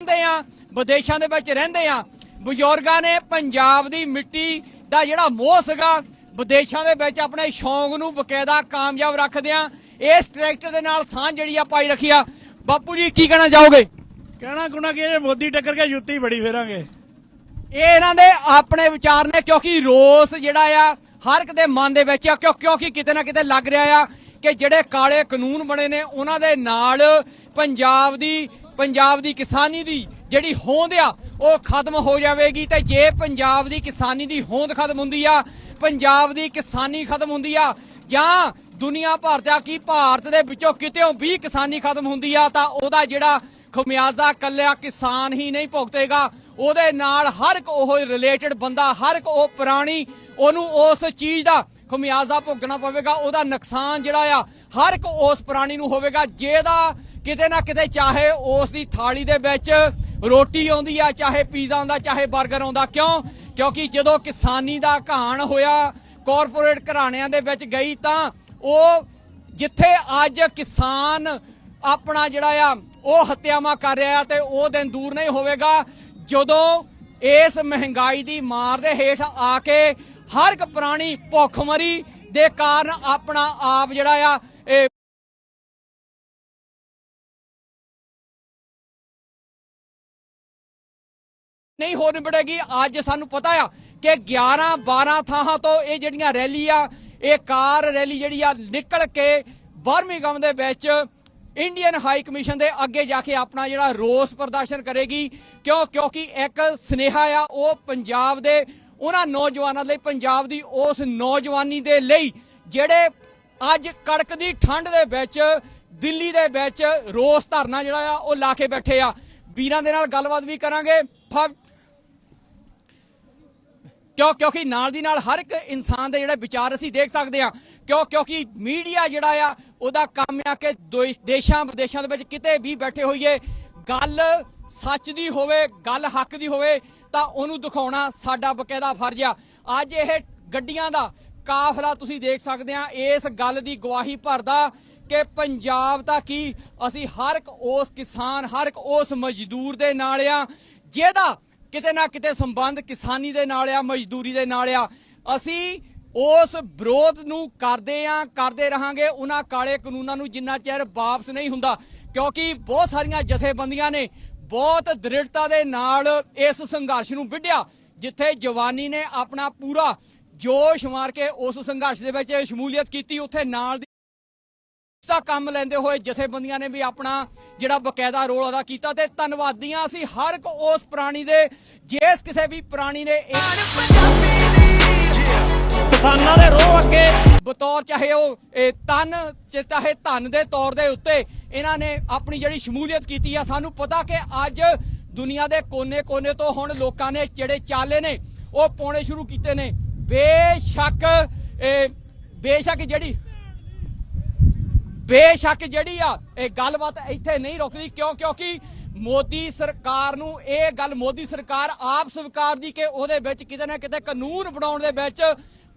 ਰਹਿੰਦੇ ਆ ਵਿਦੇਸ਼ਾਂ ਦੇ ਵਿੱਚ ਰਹਿੰਦੇ ਆ। ਬਜ਼ੁਰਗਾਂ ਨੇ ਪੰਜਾਬ ਦੀ ਮਿੱਟੀ ਦਾ ਜਿਹੜਾ ਮੋਹ ਸੀਗਾ ਵਿਦੇਸ਼ਾਂ ਦੇ ਵਿੱਚ ਆਪਣੇ ਸ਼ੌਂਕ ਨੂੰ ਬਕਾਇਦਾ ਕਾਮਯਾਬ ਰੱਖਦਿਆਂ ਇਸ ਟਰੈਕਟਰ ਦੇ ਨਾਲ ਸਾਂਝ ਜਿਹੜੀ ਆ ਪਾਈ ਰੱਖੀ ਆ। ਬਾਪੂ ਜੀ ਕੀ ਕਹਿਣਾ ਚਾਹੋਗੇ? ਕਹਿਣਾ ਗੁਣਾ ਕਿ ਇਹ ਮੋਦੀ ਟੱਕਰ ਕੇ ਜੁੱਤੀ ਬੜੀ ਫੇਰਾਂਗੇ। ਇਹ ਇਹਨਾਂ ਦੇ ਆਪਣੇ ਵਿਚਾਰ ਨੇ ਕਿਉਂਕਿ ਰੋਸ ਜਿਹੜਾ ਆ ਹਰ ਇੱਕ ਦੇ ਮਨ ਦੇ ਵਿੱਚ ਆ ਕਿਉਂ ਕਿਉਂਕਿ ਕਿਤੇ ਨਾ ਕਿਤੇ ਲੱਗ ਰਿਹਾ ਆ ਕਿ ਜਿਹੜੇ ਕਾਲੇ ਕਾਨੂੰਨ ਬਣੇ ਨੇ ਉਹਨਾਂ ਦੇ ਨਾਲ ਪੰਜਾਬ ਦੀ ਪੰਜਾਬ ਦੀ ਕਿਸਾਨੀ ਦੀ ਜਿਹੜੀ ਹੋਂਦ ਆ, ਉਹ ਖਤਮ ਹੋ ਜਾਵੇਗੀ। ਤੇ ਜੇ ਪੰਜਾਬ ਦੀ ਕਿਸਾਨੀ ਦੀ ਹੋਂਦ ਖਤਮ ਹੁੰਦੀ ਆ, ਪੰਜਾਬ ਦੀ ਕਿਸਾਨੀ ਖਤਮ ਹੁੰਦੀ ਆ, ਜਾਂ ਦੁਨੀਆ ਭਰ ਦਾ ਕੀ ਭਾਰਤ ਦੇ ਵਿੱਚੋਂ ਕਿਤੇੋਂ ਵੀ ਕਿਸਾਨੀ ਖਤਮ ਹੁੰਦੀ ਆ, ਤਾਂ ਉਹਦਾ ਜਿਹੜਾ ਖਮਿਆਜ਼ਾ ਕੱਲਿਆ ਕਿਸਾਨ ਹੀ ਨਹੀਂ ਭੁਗਤੇਗਾ। ਉਹਦੇ ਨਾਲ ਹਰ ਇੱਕ ਉਹ ਰਿਲੇਟਡ ਬੰਦਾ, ਹਰ ਇੱਕ ਉਹ ਪ੍ਰਾਣੀ, ਉਹਨੂੰ ਉਸ ਚੀਜ਼ ਦਾ ਖਮਿਆਜ਼ਾ ਭੁਗਤਣਾ ਪਵੇਗਾ, ਉਹਦਾ ਨੁਕਸਾਨ ਜਿਹੜਾ ਆ, ਹਰ ਇੱਕ ਉਸ ਪ੍ਰਾਣੀ ਨੂੰ ਹੋਵੇਗਾ, ਜਿਹਦਾ ਕਿਤੇ ਨਾ ਕਿਤੇ ਚਾਹੇ ਉਸ ਦੀ ਥਾਲੀ ਦੇ ਵਿੱਚ ਰੋਟੀ ਆਉਂਦੀ ਆ, ਚਾਹੇ ਪੀਜ਼ਾ ਆਉਂਦਾ, ਚਾਹੇ 버ਗਰ ਆਉਂਦਾ, ਕਿਉਂ? ਕਿਉਂਕਿ ਜਦੋਂ ਕਿਸਾਨੀ ਦਾ ਘਾਣ ਹੋਇਆ ਕਾਰਪੋਰੇਟ ਘਰਾਣਿਆਂ ਦੇ ਵਿੱਚ ਗਈ ਤਾਂ ਉਹ ਜਿੱਥੇ ਅੱਜ ਕਿਸਾਨ ਆਪਣਾ ਜਿਹੜਾ ਆ, ਉਹ ਹੱਤਿਆਵਾਂ ਕਰ ਰਿਹਾ ਆ ਤੇ ਉਹ ਦਿਨ ਦੂਰ ਨਹੀਂ ਹੋਵੇਗਾ, ਜਦੋਂ ਇਸ ਮਹਿੰਗਾਈ ਦੀ ਮਾਰ ਦੇ ਹੇਠ ਆ ਕੇ ਹਰ ਇੱਕ ਪ੍ਰਾਣੀ ਭੁੱਖਮਰੀ ਦੇ ਕਾਰਨ ਆਪਣਾ ਆਪ ਜਿਹੜਾ ਆ ਨਹੀਂ ਹੋ ਨਿਬੜੇਗੀ। ਅੱਜ ਸਾਨੂੰ ਪਤਾ ਆ ਕਿ 11 12 ਥਾਵਾਂ ਤੋਂ ਇਹ ਜਿਹੜੀਆਂ ਰੈਲੀ ਆ, ਇਹ ਕਾਰ ਰੈਲੀ ਜਿਹੜੀ ਆ ਨਿਕਲ ਕੇ ਬਰਮਿੰਗਮ ਦੇ ਵਿੱਚ ਇੰਡੀਅਨ ਹਾਈ ਕਮਿਸ਼ਨ ਦੇ ਅੱਗੇ ਜਾ ਕੇ ਆਪਣਾ ਜਿਹੜਾ ਰੋਸ ਪ੍ਰਦਰਸ਼ਨ ਕਰੇਗੀ। ਕਿਉਂ? ਕਿਉਂਕਿ ਇੱਕ ਸਨੇਹਾ ਆ, ਉਹ ਪੰਜਾਬ ਦੇ ਉਹਨਾਂ ਨੌਜਵਾਨਾਂ ਲਈ, ਪੰਜਾਬ ਦੀ ਉਸ ਨੌਜਵਾਨੀ ਦੇ ਲਈ, ਜਿਹੜੇ ਅੱਜ ਕੜਕ ਦੀ ਠੰਡ ਦੇ ਵਿੱਚ, ਦਿੱਲੀ ਦੇ ਵਿੱਚ ਰੋਸ ਧਰਨਾ ਜਿਹੜਾ ਆ, ਉਹ ਲਾ ਕੇ ਬੈਠੇ ਆ। ਵੀਰਾਂ ਦੇ ਨਾਲ ਗੱਲਬਾਤ ਵੀ ਕਰਾਂਗੇ। ਫ- ਕਿਉਂ? ਕਿਉਂਕਿ ਨਾਲ ਦੀ ਨਾਲ ਹਰ ਇੱਕ ਇਨਸਾਨ ਦੇ ਜਿਹੜੇ ਵਿਚਾਰ ਅਸੀਂ ਦੇਖ ਸਕਦੇ ਹਾਂ। ਕਿਉਂ? ਕਿਉਂਕਿ ਮੀਡੀਆ ਜਿਹੜਾ ਆ, ਉਹਦਾ ਕੰਮ ਆ ਕਿ ਦੋ- ਦੇਸ਼ਾਂ, ਵਿਦੇਸ਼ਾਂ ਦੇ ਵਿੱਚ ਕਿਤੇ ਵੀ ਬੈਠੇ ਹੋਈਏ, ਗੱਲ ਸੱਚ ਦੀ ਹੋਵੇ, ਗੱਲ ਹੱਕ ਦੀ ਹੋਵੇ, ਤਾਂ ਉਹਨੂੰ ਦਿਖਾਉਣਾ ਸਾਡਾ ਬਕਾਇਦਾ ਫਰਜ਼ ਆ। ਅੱਜ ਇਹ ਗੱਡੀਆਂ ਦਾ ਕਾਫਲਾ ਤੁਸੀਂ ਦੇਖ ਸਕਦੇ ਆ ਇਸ ਗੱਲ ਦੀ ਗਵਾਹੀ ਭਰਦਾ ਕਿ ਪੰਜਾਬ ਦਾ ਕੀ? ਅਸੀਂ ਹਰ ਇੱਕ ਉਸ ਕਿਸਾਨ, ਹਰ ਇੱਕ ਉਸ ਮਜ਼ਦੂਰ ਦੇ ਨਾਲ ਆ, ਜਿਹਦਾ ਕਿਤੇ ਨਾ ਕਿਤੇ ਸੰਬੰਧ ਕਿਸਾਨੀ ਦੇ ਨਾਲ ਆ, ਮਜ਼ਦੂਰੀ ਦੇ ਨਾਲ ਆ। ਅਸੀਂ ਉਸ ਵਿਰੋਧ ਨੂੰ ਕਰਦੇ ਆ, ਕਰਦੇ ਰਹਾਂਗੇ। ਉਹਨਾਂ ਕਾਲੇ ਕਾਨੂੰਨਾਂ ਨੂੰ ਜਿੰਨਾ ਚਿਰ ਵਾਪਸ ਨਹੀਂ ਹੁੰਦਾ, ਕਿਉਂਕਿ ਬਹੁਤ ਸਾਰੀਆਂ ਜਥੇਬੰਦੀਆਂ ਨੇ ਬਹੁਤ ਦ੍ਰਿੜਤਾ ਦੇ ਨਾਲ ਇਸ ਸੰਘਰਸ਼ ਨੂੰ ਵਿੱਢਿਆ, ਜਿੱਥੇ ਜਵਾਨੀ ਨੇ ਆਪਣਾ ਪੂਰਾ ਜੋਸ਼ ਮਾਰ ਕੇ ਉਸ ਸੰਘਰਸ਼ ਦੇ ਵਿੱਚ ਸ਼ਮੂਲੀਅਤ ਕੀਤੀ। ਉੱਥੇ ਨਾਲ ਦਾ ਕੰਮ ਲੈਂਦੇ ਹੋਏ ਜਥੇਬੰਦੀਆਂ ਨੇ ਵੀ ਆਪਣਾ ਜਿਹੜਾ ਬਕਾਇਦਾ ਰੋਲ ਅਦਾ ਕੀਤਾ ਤੇ ਧੰਨਵਾਦੀਆਂ ਅਸੀਂ ਹਰ ਇੱਕ ਉਸ ਪ੍ਰਾਣੀ ਦੇ, ਜਿਸ ਕਿਸੇ ਵੀ ਪ੍ਰਾਣੀ ਨੇ ਕਿਸਾਨਾਂ ਦੇ ਰੋਹ ਅੱਗੇ ਬਤੌਰ ਚਾਹੇ ਉਹ ਤਨ ਚਾਹੇ ਧਨ ਦੇ ਤੌਰ ਦੇ ਉੱਤੇ ਇਹਨਾਂ ਨੇ ਆਪਣੀ ਜਿਹੜੀ ਸ਼ਮੂਲੀਅਤ ਕੀਤੀ ਆ, ਸਾਨੂੰ ਪਤਾ ਕਿ ਅੱਜ ਦੁਨੀਆ ਦੇ ਕੋਨੇ-ਕੋਨੇ ਤੋਂ ਹੁਣ ਲੋਕਾਂ ਨੇ ਜਿਹੜੇ ਚਾਲੇ ਨੇ, ਉਹ ਪਾਉਣੇ ਸ਼ੁਰੂ ਕੀਤੇ ਨੇ। ਬੇਸ਼ੱਕ ਬੇਸ਼ੱਕ ਜਿਹੜੀ ਬੇਸ਼ੱਕ ਜਿਹੜੀ ਆ, ਇਹ ਗੱਲਬਾਤ ਇੱਥੇ ਨਹੀਂ ਰੁਕਦੀ, ਕਿਉਂ? ਕਿਉਂਕਿ ਮੋਦੀ ਸਰਕਾਰ ਨੂੰ ਇਹ ਗੱਲ ਮੋਦੀ ਸਰਕਾਰ ਆਪ ਸਵੀਕਾਰਦੀ ਕਿ ਉਹਦੇ ਵਿੱਚ ਕਿਤੇ ਨਾ ਕਿਤੇ ਕਾਨੂੰਨ ਬਣਾਉਣ ਦੇ ਵਿੱਚ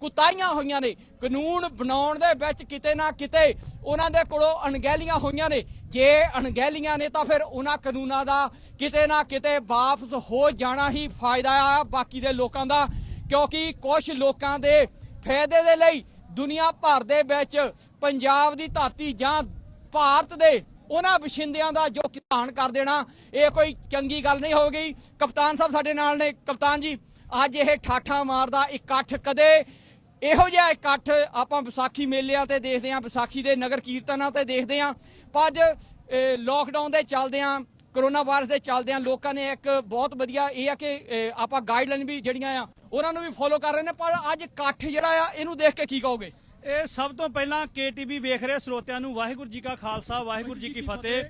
ਕੁਤਾਈਆਂ ਹੋਈਆਂ ਨੇ। ਕਾਨੂੰਨ ਬਣਾਉਣ ਦੇ ਵਿੱਚ ਕਿਤੇ ਨਾ ਕਿਤੇ ਉਹਨਾਂ ਦੇ ਕੋਲੋਂ ਅਣਗਹਿਲੀਆਂ ਹੋਈਆਂ ਨੇ। ਜੇ ਅਣਗਹਿਲੀਆਂ ਨੇ ਤਾਂ ਫਿਰ ਉਹਨਾਂ ਕਾਨੂੰਨਾਂ ਦਾ ਕਿਤੇ ਨਾ ਕਿਤੇ ਵਾਪਸ ਹੋ ਜਾਣਾ ਹੀ ਫਾਇਦਾ ਆ ਬਾਕੀ ਦੇ ਲੋਕਾਂ ਦਾ। ਕਿਉਂਕਿ ਕੁਝ ਲੋਕਾਂ ਦੇ ਫਾਇਦੇ ਦੇ ਲਈ ਦੁਨੀਆ ਭਰ ਦੇ ਵਿੱਚ ਪੰਜਾਬ ਦੀ ਧਰਤੀ ਜਾਂ ਭਾਰਤ ਦੇ ਉਹਨਾਂ ਵਸਿੰਦਿਆਂ ਦਾ ਜੋ ਕਿਸਾਨ ਕਰ ਦੇਣਾ, ਇਹ ਕੋਈ ਚੰਗੀ ਗੱਲ ਨਹੀਂ ਹੋਵੇਗੀ ਕਪਤਾਨ ਸਾਹਿਬ ਸਾਡੇ ਨਾਲ ਨੇ। ਕਪਤਾਨ ਜੀ, ਅੱਜ ਇਹ ਠਾਠਾ ਮਾਰਦਾ ਇਕੱਠ ਕਦੇ? ਇਹੋ ਜਿਹਾ ਇਕੱਠ ਆਪਾਂ ਵਿਸਾਖੀ ਮੇਲਿਆਂ ਤੇ ਦੇਖਦੇ ਆਂ ਵਿਸਾਖੀ ਦੇ ਨਗਰ ਕੀਰਤਨਾਂ ਤੇ ਦੇਖਦੇ ਆਂ ਪਰ ਅੱਜ ਲੋਕਡਾਊਨ ਦੇ ਚੱਲਦਿਆਂ ਕਰੋਨਾ ਵਾਇਰਸ ਦੇ ਚੱਲਦਿਆਂ ਲੋਕਾਂ ਨੇ ਇੱਕ ਬਹੁਤ ਵਧੀਆ ਇਹ ਆ ਕਿ ਆਪਾਂ ਗਾਈਡਲਾਈਨ ਵੀ ਜਿਹੜੀਆਂ ਆ ਉਹਨਾਂ ਨੂੰ ਵੀ ਫੋਲੋ ਕਰ ਰਹੇ ਨੇ ਪਰ ਅੱਜ ਇਕੱਠ ਜਿਹੜਾ ਆ ਇਹਨੂੰ ਦੇਖ ਕੇ ਕੀ ਕਹੋਗੇ? ਇਹ ਸਭ ਤੋਂ ਪਹਿਲਾਂ ਕੇਟੀਵੀ ਵੇਖ ਰਹੇ ਸਰੋਤਿਆਂ ਨੂੰ ਵਾਹਿਗੁਰੂ ਜੀ ਕਾ ਖਾਲਸਾ ਵਾਹਿਗੁਰੂ ਜੀ ਕੀ ਫਤਿਹ।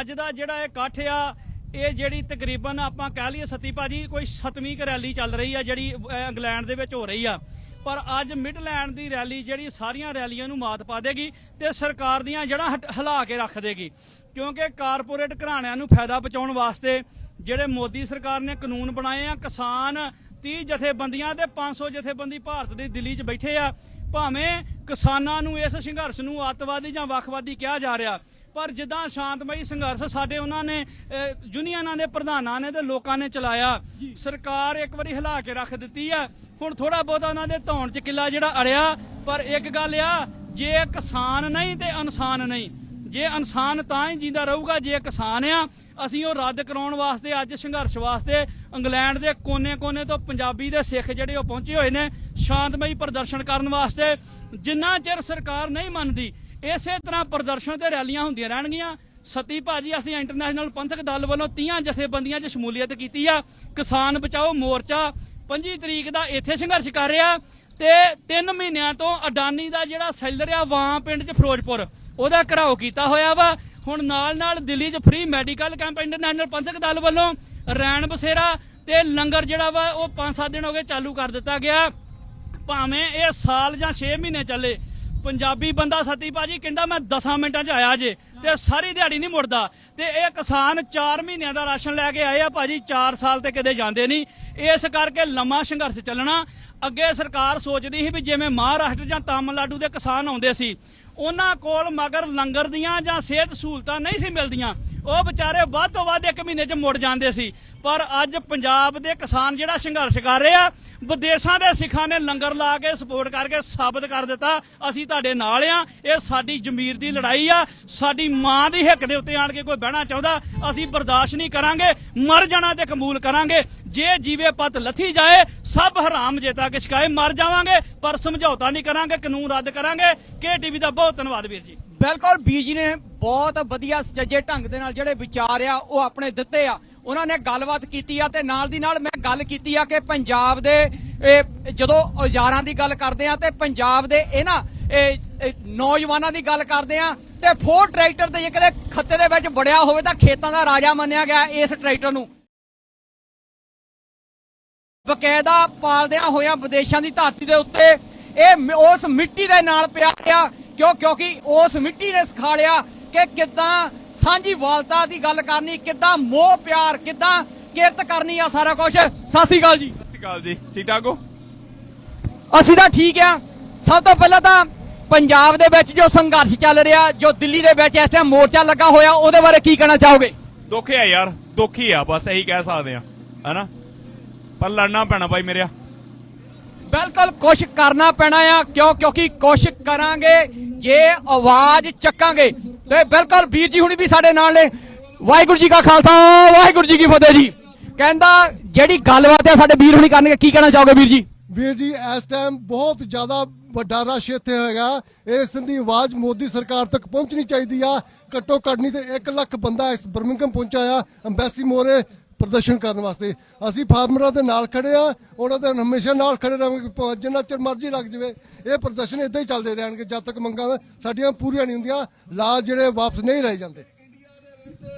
ਅੱਜ ਦਾ ਜਿਹੜਾ ਇਹ ਇਕੱਠ ਆ ਇਹ ਜਿਹੜੀ ਤਕਰੀਬਨ ਆਪਾਂ ਕਹਿ ਲਈਏ ਸਤੀ ਭਾਜੀ ਕੋਈ ਸਤਵੀਂ ਕੁ ਰੈਲੀ ਚੱਲ ਰਹੀ ਆ ਜਿਹੜੀ ਇੰਗਲੈਂਡ ਦੇ ਵਿੱਚ ਹੋ ਰਹੀ ਆ। ਪਰ ਅੱਜ ਮਿਡਲੈਂਡ ਦੀ ਰੈਲੀ ਜਿਹੜੀ ਸਾਰੀਆਂ ਰੈਲੀਆਂ ਨੂੰ ਮਾਤ ਪਾ ਦੇਗੀ ਤੇ ਸਰਕਾਰ ਦੀਆਂ ਹਟ- ਹਿਲਾ ਕੇ ਰੱਖ ਦੇਗੀ। ਕਿਉਂਕਿ ਕਾਰਪੋਰੇਟ ਘਰਾਣਿਆਂ ਨੂੰ ਫਾਇਦਾ ਪਹੁੰਚਾਉਣ ਵਾਸਤੇ ਜਿਹੜੇ ਮੋਦੀ ਸਰਕਾਰ ਨੇ ਕਾਨੂੰਨ ਬਣਾਏ ਆ ਕਿਸਾਨ 30 ਜਥੇਬੰਦੀਆਂ ਤੇ 500 ਜਥੇਬੰਦੀ ਭਾਰਤ ਦੀ ਦਿੱਲੀ 'ਚ ਬੈਠੇ ਆ। ਭਾਵੇਂ ਕਿਸਾਨਾਂ ਨੂੰ ਇਸ ਸੰਘਰਸ਼ ਨੂੰ ਅੱਤਵਾਦੀ ਜਾਂ ਵੱਖਵਾਦੀ ਕਿਹਾ ਜਾ ਰਿਹਾ ਪਰ ਜਿੱਦਾਂ ਸ਼ਾਂਤਮਈ ਸੰਘਰਸ਼ ਸਾਡੇ ਉਹਨਾਂ ਨੇ ਯੂਨੀਅਨਾਂ ਦੇ ਪ੍ਰਧਾਨਾਂ ਨੇ ਤੇ ਲੋਕਾਂ ਨੇ ਚਲਾਇਆ ਸਰਕਾਰ ਇੱਕ ਵਾਰੀ ਹਿਲਾ ਕੇ ਰੱਖ ਦਿੱਤੀ ਆ। ਹੁਣ ਥੋੜਾ ਬਹੁਤਾ ਉਹਨਾਂ ਦੇ ਧੌਣ ਚ ਕਿੱਲਾ ਜਿਹੜਾ ਅੜਿਆ ਪਰ ਇੱਕ ਗੱਲ ਆ ਜੇ ਕਿਸਾਨ ਨਹੀਂ ਤੇ ਇਨਸਾਨ ਨਹੀਂ ਜੇ ਇਨਸਾਨ ਤਾਂ ਹੀ ਜਿੰਦਾ ਰਹੂਗਾ, ਜੇ ਕਿਸਾਨ ਆ, ਅਸੀਂ ਉਹ ਰੱਦ ਕਰਾਉਣ ਵਾਸਤੇ, ਅੱਜ ਸੰਘਰਸ਼ ਵਾਸਤੇ ਇੰਗਲੈਂਡ ਦੇ ਕੋਨੇ-ਕੋਨੇ ਤੋਂ ਪੰਜਾਬੀ ਦੇ ਸਿੱਖ ਜਿਹੜੇ ਉਹ ਪਹੁੰਚੇ ਹੋਏ ਨੇ, ਸ਼ਾਂਤਮਈ ਪ੍ਰਦਰਸ਼ਨ ਕਰਨ ਵਾਸਤੇ, ਜਿੰਨਾ ਚਿਰ ਸਰਕਾਰ ਨਹੀਂ ਮੰਨਦੀ, ਇਸੇ ਤਰ੍ਹਾਂ ਪ੍ਰਦਰਸ਼ਨ ਤੇ ਰੈਲੀਆਂ ਹੁੰਦੀਆਂ ਰਹਿਣਗੀਆਂ। ਸਤੀ ਭਾਜੀ, ਅਸੀਂ ਇੰਟਰਨੈਸ਼ਨਲ ਪੰਥਕ ਦਲ ਵੱਲੋਂ 30 ਜਥੇਬੰਦੀਆਂ 'ਚ ਸ਼ਮੂਲੀਅਤ ਕੀਤੀ ਆ। ਕਿਸਾਨ ਬਚਾਓ ਮੋਰਚਾ 25 ਤਰੀਕ ਦਾ ਇੱਥੇ ਸੰਘਰਸ਼ ਕਰ ਰਿਹਾ ਤੇ 3 ਮਹੀਨਿਆਂ ਤੋਂ ਅਡਾਨੀ ਦਾ ਜਿਹੜਾ ਸੈਲਰ ਆ, ਵਾਂ ਪਿੰਡ 'ਚ ਫਿਰੋਜ਼ਪੁਰ। ਉਹਦਾ ਘਰਾਓ ਕੀਤਾ ਹੋਇਆ ਵਾ। ਹੁਣ ਨਾਲ ਨਾਲ ਦਿੱਲੀ 'ਚ ਫ੍ਰੀ ਮੈਡੀਕਲ ਕੈਂਪ ਇੰਟਰਨੈਸ਼ਨਲ ਪੰਥਕ ਦਲ ਵੱਲੋਂ ਰੈਣ ਬਸੇਰਾ ਤੇ ਲੰਗਰ ਜਿਹੜਾ ਵਾ, ਉਹ 5-7 ਦਿਨ ਹੋ ਗਏ ਚਾਲੂ ਕਰ ਦਿੱਤਾ ਗਿਆ। ਭਾਵੇਂ ਇਹ ਸਾਲ ਜਾਂ 6 ਮਹੀਨੇ ਚੱਲੇ, ਪੰਜਾਬੀ ਬੰਦਾ ਸਤੀ ਭਾਜੀ ਕਹਿੰਦਾ ਮੈਂ 10 ਮਿੰਟਾਂ 'ਚ ਆਇਆ ਜੇ ਤੇ ਸਾਰੀ ਦਿਹਾੜੀ ਨਹੀਂ ਮੁੜਦਾ। ਤੇ ਇਹ ਕਿਸਾਨ 4 ਮਹੀਨਿਆਂ ਦਾ ਰਾਸ਼ਨ ਲੈ ਕੇ ਆਏ ਆ ਭਾਜੀ 4 ਸਾਲ ਤੇ ਕਦੇ ਜਾਂਦੇ ਨਹੀਂ। ਇਸ ਕਰਕੇ ਲੰਮਾ ਸੰਘਰਸ਼ ਚੱਲਣਾ। ਅੱਗੇ ਸਰਕਾਰ ਸੋਚਦੀ ਸੀ ਵੀ ਜਿਵੇਂ ਮਹਾਰਾਸ਼ਟਰ ਜਾਂ ਤਾਮਿਲਨਾਡੂ ਦੇ ਕਿਸਾਨ ਆਉਂਦੇ ਸੀ ਉਹਨਾਂ ਕੋਲ ਮਗਰ ਲੰਗਰ ਦੀਆਂ ਜਾਂ ਸਿਹਤ ਸਹੂਲਤਾਂ ਨਹੀਂ ਸੀ ਮਿਲਦੀਆਂ, ਉਹ ਵਿਚਾਰੇ ਵੱਧ ਤੋਂ ਵੱਧ ਇੱਕ ਮਹੀਨੇ 'ਚ ਮੁੜ ਜਾਂਦੇ ਸੀ। ਪਰ ਅੱਜ ਪੰਜਾਬ ਦੇ ਕਿਸਾਨ ਜਿਹੜਾ ਸੰਘਰਸ਼ ਕਰ ਰਹੇ ਆ, ਵਿਦੇਸ਼ਾਂ ਦੇ ਸਿੱਖਾਂ ਨੇ ਲੰਗਰ ਲਾ ਕੇ ਸਪੋਰਟ ਕਰਕੇ ਸਾਬਤ ਕਰ ਦਿੱਤਾ। ਅਸੀਂ ਤੁਹਾਡੇ ਨਾਲ ਆ, ਇਹ ਸਾਡੀ ਜ਼ਮੀਰ ਦੀ ਲੜਾਈ ਆ। ਸਾਡੀ ਮਾਂ ਦੀ ਹਿੱਕ ਦੇ ਉੱਤੇ ਆਣ ਕੇ ਕੋਈ ਬਹਿਣਾ ਚਾਹੁੰਦਾ, ਅਸੀਂ ਬਰਦਾਸ਼ਤ ਨਹੀਂ ਕਰਾਂਗੇ, ਮਰ ਜਾਣਾ ਤੇ ਕਬੂਲ ਕਰਾਂਗੇ। ਜੇ ਜੀਵੇ ਪਤ ਲੱਥੀ ਜਾਏ, ਸਭ ਹਰਾਮ ਜੇਤਾ ਕਿ ਸ਼ਿਕਾਏ ਮਰ ਜਾਵਾਂਗੇ, ਪਰ ਸਮਝੌਤਾ ਨਹੀਂ ਕਰਾਂਗੇ, ਕਾਨੂੰਨ ਰੱਦ ਕਰਾਂਗੇ। ਕੇ ਟੀਵੀ ਦਾ ਬਹੁਤ ਧੰਨਵਾਦ ਵੀਰ ਜੀ। ਬਿਲਕੁਲ ਬੀਜ ਜੀ ਨੇ ਬਹੁਤ ਵਧੀਆ ਸੁਚੱਜੇ ਢੰਗ ਦੇ ਨਾਲ ਜਿਹੜੇ ਵਿਚਾਰ ਆ ਉਹ ਆਪਣੇ ਦਿੱਤੇ ਆ। ਉਹਨਾਂ ਨੇ ਗੱਲਬਾਤ ਕੀਤੀ ਆ ਤੇ ਨਾਲ ਦੀ ਨਾਲ ਮੈਂ ਗੱਲ ਕੀਤੀ ਆ ਕਿ ਪੰਜਾਬ ਦੇ ਜਦੋਂ ਔਜ਼ਾਰਾਂ ਦੀ ਗੱਲ ਕਰਦੇ ਆ ਤੇ ਪੰਜਾਬ ਦੇ ਇਹਨਾਂ ਇਹ, ਇਹ ਨੌਜਵਾਨਾਂ ਦੀ ਗੱਲ ਕਰਦੇ ਆ ਤੇ ਫੋਰ ਟਰੈਕਟਰ ਦੇ ਜੇ ਕਦੇ ਖੱਤੇ ਦੇ ਵਿੱਚ ਵੜਿਆ ਹੋਵੇ ਤਾਂ ਖੇਤਾਂ ਦਾ ਰਾਜਾ ਮੰਨਿਆ ਗਿਆ ਇਸ ਟਰੈਕਟਰ ਨੂੰ। ਬਕਾਇਦਾ ਪਾਲਦਿਆਂ ਹੋਇਆਂ ਵਿਦੇਸ਼ਾਂ ਦੀ ਧਰਤੀ ਦੇ ਉੱਤੇ ਇਹ ਉਸ ਮਿੱਟੀ ਦੇ ਨਾਲ ਪਿਆ ਆ ਕਿਉਂ? ਕਿਉਂਕਿ ਉਸ ਮਿੱਟੀ ਨੇ ਸਿਖਾਲਿਆ ਕਿ ਕਿੱਦਾਂ ਸਾਂਝੀ ਵਾਲਤਾ ਦੀ ਗੱਲ ਕਰਨੀ ਕਿੱਦਾਂ ਮੋਹ ਪਿਆਰ ਕਿੱਦਾਂ ਕਿਰਤ ਕਰਨੀ ਆ ਸਾਰਾ ਕੁਝ ਸਤਿ ਸ੍ਰੀ ਅਕਾਲ ਜੀ। ਸਤਿ ਸ਼੍ਰੀ ਅਕਾਲ ਜੀ। ਠੀਕ ਠਾਕ ਹੋ? ਅਸੀਂ ਤਾਂ ਠੀਕ ਆ। ਸਭ ਤੋਂ ਪਹਿਲਾਂ ਤਾਂ ਪੰਜਾਬ ਦੇ ਵਿੱਚ ਜੋ ਸੰਘਰਸ਼ ਚੱਲ ਰਿਹਾ ਜੋ ਦਿੱਲੀ ਦੇ ਵਿੱਚ ਇਸ ਟਾਈਮ ਮੋਰਚਾ ਲੱਗਾ ਹੋਇਆ ਉਹਦੇ ਬਾਰੇ ਕੀ ਕਹਿਣਾ ਚਾਹੋਗੇ? ਦੁੱਖ ਹੈ ਯਾਰ। ਦੁੱਖ ਹੀ ਆ। ਬਸ ਇਹੀ ਕਹਿ ਸਕਦੇ ਆ। ਹਨਾ? ਪਰ ਲੜਨਾ ਪੈਣਾ ਭਾਈ ਮੇਰਿਆ ਬਿਲਕੁਲ ਕੁਛ ਕਰਨਾ ਪੈਣਾ ਆ, ਕਿਉਂ? ਕਿਉਂਕਿ ਕੁਛ ਕਰਾਂਗੇ, ਜੇ ਆਵਾਜ਼ ਚੱਕਾਂਗੇ। ਤੇ ਬਿਲਕੁਲ ਵੀਰ ਜੀ ਹੁਣੀ ਵੀ ਸਾਡੇ ਨਾਲ ਨੇ। ਵਾਹਿਗੁਰੂ ਜੀ ਕਾ ਖਾਲਸਾ, ਵਾਹਿਗੁਰੂ ਜੀ ਕੀ ਫਤਿਹ ਜੀ। ਕਹਿੰਦਾ, ਜਿਹੜੀ ਗੱਲਬਾਤ ਆ ਸਾਡੇ ਵੀਰ ਹੁਣੀ ਕਰਨਗੇ, ਕੀ ਕਹਿਣਾ ਚਾਹੋਗੇ ਵੀਰ ਜੀ? ਵੀਰ ਜੀ, ਇਸ ਟਾਈਮ ਬਹੁਤ ਜ਼ਿਆਦਾ ਵੱਡਾ ਰਸ਼ ਇੱਥੇ ਹੋਏਗਾ ਇਸ ਦੀ ਆਵਾਜ਼ ਮੋਦੀ ਸਰਕਾਰ ਤੱਕ ਪਹੁੰਚਣੀ ਚਾਹੀਦੀ ਆ। ਘੱਟੋ ਘੱਟ ਨਹੀਂ ਤੇ 1 ਲੱਖ ਬੰਦਾ ਇਸ ਬਰਮਿੰਗਮ ਪਹੁੰਚਿਆ ਆ। ਐਮਬੈਸੀ ਮੋਰੇ ਪ੍ਰਦਰਸ਼ਨ ਕਰਨ ਵਾਸਤੇ। ਅਸੀਂ ਫਾਰਮਰਾਂ ਦੇ ਨਾਲ ਖੜੇ ਆ ਉਹਨਾਂ ਦੇ ਹਮੇਸ਼ਾ ਨਾਲ ਖੜੇ ਰਹਾਂਗੇ ਜਿੰਨਾ ਚਿਰ ਮਰਜ਼ੀ ਲੱਗ ਜਾਵੇ। ਇਹ ਪ੍ਰਦਰਸ਼ਨ ਇਦਾਂ ਹੀ ਚੱਲਦੇ ਰਹਿਣਗੇ ਜਦ ਤੱਕ ਮੰਗਾਂ ਸਾਡੀਆਂ ਪੂਰੀਆਂ ਨਹੀਂ ਹੁੰਦੀਆਂ ਲਾਜ ਜਿਹੜੇ ਵਾਪਸ ਨਹੀਂ ਰਹਿ ਜਾਂਦੇ।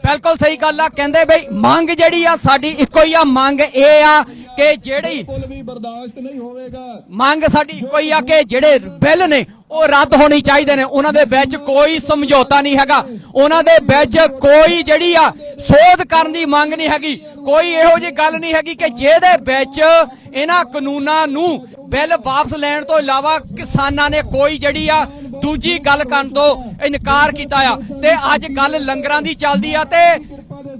ਬਿਲਕੁਲ ਸਹੀ ਗੱਲ ਆ ਕਹਿੰਦੇ ਬਈ ਮੰਗ ਜਿਹੜੀ ਆ ਸਾਡੀ ਇੱਕੋ ਹੀ ਆ ਮੰਗ ਇਹ ਆ ਕਿ ਜਿਹੜੀ ਬਿਲਕੁਲ ਵੀ ਬਰਦਾਸ਼ਤ ਨਹੀਂ ਹੋਵੇਗਾ। ਮੰਗ ਸਾਡੀ ਇੱਕੋ ਹੀ ਆ ਕਿ ਜਿਹੜੇ ਬਿੱਲ ਨੇ ਉਹ ਰੱਦ ਹੋਣੀ ਚਾਹੀਦੇ ਨੇ। ਉਹਨਾਂ ਦੇ ਵਿੱਚ ਕੋਈ ਸਮਝੌਤਾ ਨਹੀਂ ਹੈਗਾ। ਉਹਨਾਂ ਦੇ ਵਿੱਚ ਕੋਈ ਜਿਹੜੀ ਆ ਸੋਧ ਕਰਨ ਦੀ ਮੰਗ ਨਹੀਂ ਹੈਗੀ। ਕੋਈ ਇਹੋ ਜਿਹੀ ਗੱਲ ਨਹੀਂ ਹੈਗੀ ਕਿ ਜਿਹਦੇ ਵਿੱਚ ਇਹਨਾਂ ਕਾਨੂੰਨਾਂ ਨੂੰ ਬਿੱਲ ਵਾਪਸ ਲੈਣ ਤੋਂ ਇਲਾਵਾ ਕਿਸਾਨਾਂ ਨੇ ਕੋਈ ਜਿਹੜੀ ਆ ਦੂਜੀ ਗੱਲ ਕਰਨ ਤੋਂ ਇਨਕਾਰ ਕੀਤਾ ਆ। ਤੇ ਅੱਜ ਗੱਲ ਲੰਗਰਾਂ ਦੀ ਚੱਲਦੀ ਆ ਤੇ